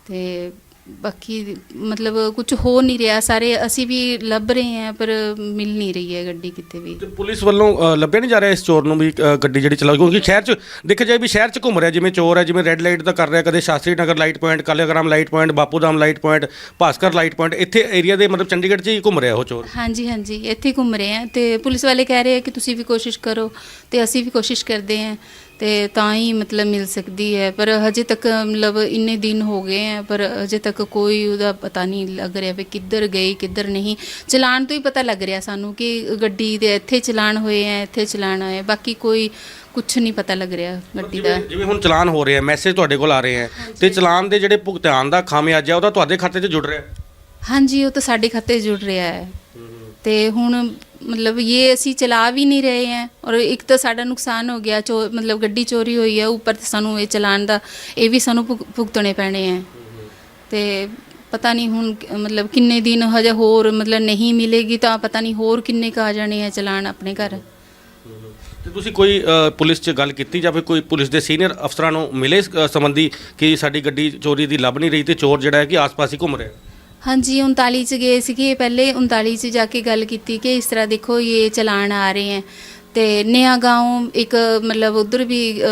B: ਤੇ ਬਾਕੀ ਮਤਲਬ ਕੁਝ ਹੋ ਨਹੀਂ ਰਿਹਾ ਸਾਰੇ ਅਸੀਂ ਵੀ ਲੱਭ ਰਹੇ ਹਾਂ ਪਰ ਮਿਲ ਨਹੀਂ ਰਹੀ ਹੈ ਗੱਡੀ ਕਿਤੇ ਵੀ।
A: ਤੇ ਪੁਲਿਸ ਵੱਲੋਂ ਅ, ਲੱਭਿਆ ਨਹੀਂ ਜਾ ਰਿਹਾ ਇਸ ਚੋਰ ਨੂੰ ਵੀ ਅ, ਗੱਡੀ ਜਿਹੜੀ ਚਲਾ ਕਿਉਂਕਿ ਸ਼ਹਿਰ 'ਚ ਦੇਖਿਆ ਜਾਏ ਵੀ ਸ਼ਹਿਰ 'ਚ ਘੁੰਮ ਰਿਹਾ ਜਿਵੇਂ ਚੋਰ ਹੈ ਜਿਵੇਂ ਰੈੱਡ ਲਾਈਟ ਦਾ ਕਰ ਰਿਹਾ ਕਦੇ Shastri Nagar light point Kalagram light point Bapudham light point Bhaskar light point ਇੱਥੇ ਏਰੀਆ ਦੇ ਮਤਲਬ ਚੰਡੀਗੜ੍ਹ 'ਚ ਹੀ ਘੁੰਮ ਰਿਹਾ ਉਹ ਚੋਰ।
B: ਹਾਂਜੀ ਹਾਂਜੀ ਇੱਥੇ ਹੀ ਘੁੰਮ ਰਹੇ ਆ ਤੇ ਪੁਲਿਸ ਵਾਲੇ ਕਹਿ ਰਹੇ ਆ ਕਿ ਤੁਸੀਂ ਵੀ ਕੋਸ਼ਿਸ਼ ਕਰੋ ਤੇ ਅਸੀਂ ਵੀ ਕੋਸ਼ਿਸ਼ ਕਰਦੇ ਆ ਤੇ ਤਾਂ ਹੀ ਮਤਲਬ ਮਿਲ ਸਕਦੀ ਹੈ। ਪਰ ਹਜੇ ਤੱਕ ਮਤਲਬ ਇੰਨੇ ਦਿਨ ਹੋ ਗਏ ਆ ਪਰ ਹਜੇ ਤੱਕ ਕੋਈ ਉਹਦਾ ਪਤਾ ਨਹੀਂ ਲੱਗ ਰਿਹਾ ਵੀ ਕਿੱਧਰ ਗਈ ਕਿੱਧਰ ਨਹੀਂ। ਚਲਾਨ ਤੋਂ ਹੀ ਪਤਾ ਲੱਗ ਰਿਹਾ ਸਾਨੂੰ ਕਿ ਗੱਡੀ ਦੇ ਇੱਥੇ ਚਲਾਨ ਹੋਏ ਆ ਇੱਥੇ ਚਲਾਨ ਹੋਏ ਆ। ਬਾਕੀ ਕੋਈ ਕੁਝ ਨਹੀਂ ਪਤਾ ਲੱਗ ਰਿਹਾ ਗੱਡੀ ਦਾ।
A: ਜਿਵੇਂ ਹੁਣ ਚਲਾਨ ਹੋ ਰਹੇ ਮੈਸੇਜ ਤੁਹਾਡੇ ਕੋਲ ਆ ਰਹੇ ਆ ਤੇ ਚਲਾਨ ਦੇ ਜਿਹੜੇ ਭੁਗਤਾਨ ਦਾ ਖਾਮਿਆਜਾ ਉਹਦਾ ਤੁਹਾਡੇ ਖਾਤੇ 'ਚ ਜੁੜ ਰਿਹਾ
B: ਹਾਂਜੀ ਉਹ ਤਾਂ ਸਾਡੇ ਖਾਤੇ 'ਚ ਜੁੜ ਰਿਹਾ ਹੈ। ਤੇ ਹੁਣ ਮਤਲਬ ਇਹ ਅਸੀਂ ਚਲਾ ਵੀ ਨਹੀਂ ਰਹੇ ਹੈ ਔਰ ਇੱਕ ਤਾਂ ਸਾਡਾ ਨੁਕਸਾਨ ਹੋ ਗਿਆ ਚੋ ਮਤਲਬ ਗੱਡੀ ਚੋਰੀ ਹੋਈ ਹੈ ਉੱਪਰ ਤੇ ਸਾਨੂੰ ਇਹ ਚਲਾਨ ਦਾ ਇਹ ਵੀ ਸਾਨੂੰ ਭੁਗ- ਭੁਗਤਣੇ ਪੈਣੇ ਹੈ ਤੇ ਪਤਾ ਨਹੀਂ ਹੁਣ ਕ- ਮਤਲਬ ਕਿੰਨੇ ਦਿਨ ਹਜੇ ਹੋਰ ਮਤਲਬ ਨਹੀਂ ਮਿਲੇਗੀ ਤਾਂ ਪਤਾ ਨਹੀਂ ਹੋਰ ਕਿੰਨੇ ਕੁ ਆ ਜਾਣੇ ਹੈ ਚਲਾਨ ਆਪਣੇ ਘਰ।
A: ਤੇ ਤੁਸੀਂ ਕੋਈ ਅ, ਪੁਲਿਸ 'ਚ ਗੱਲ ਕੀਤੀ ਜਾਂ ਫਿਰ ਕੋਈ ਪੁਲਿਸ ਦੇ ਸੀਨੀਅਰ ਅਫਸਰਾਂ ਨੂੰ ਮਿਲੇ ਇਸ ਅ, ਸੰਬੰਧੀ ਕਿ ਸਾਡੀ ਗੱਡੀ ਚੋਰੀ ਦੀ ਲੱਭ ਨਹੀਂ ਰਹੀ ਤੇ ਚੋਰ ਜਿਹੜਾ ਹੈ ਕਿ ਆਸ-ਪਾਸ ਹੀ ਘੁੰਮ ਰਿਹਾ?
B: ਹਾਂਜੀ 39 ਚ ਗਏ ਸੀਗੇ ਪਹਿਲੇ 39 ਚ ਜਾ ਕੇ ਗੱਲ ਕੀਤੀ ਕਿ ਇਸ ਤਰ੍ਹਾਂ ਦੇਖੋ ਇਹ ਚਲਾਨ ਆ ਰਹੇ ਹੈ ਤੇ ਨਿਆ گاؤں ਇੱਕ ਮਤਲਬ ਉਧਰ ਵੀ ਅ,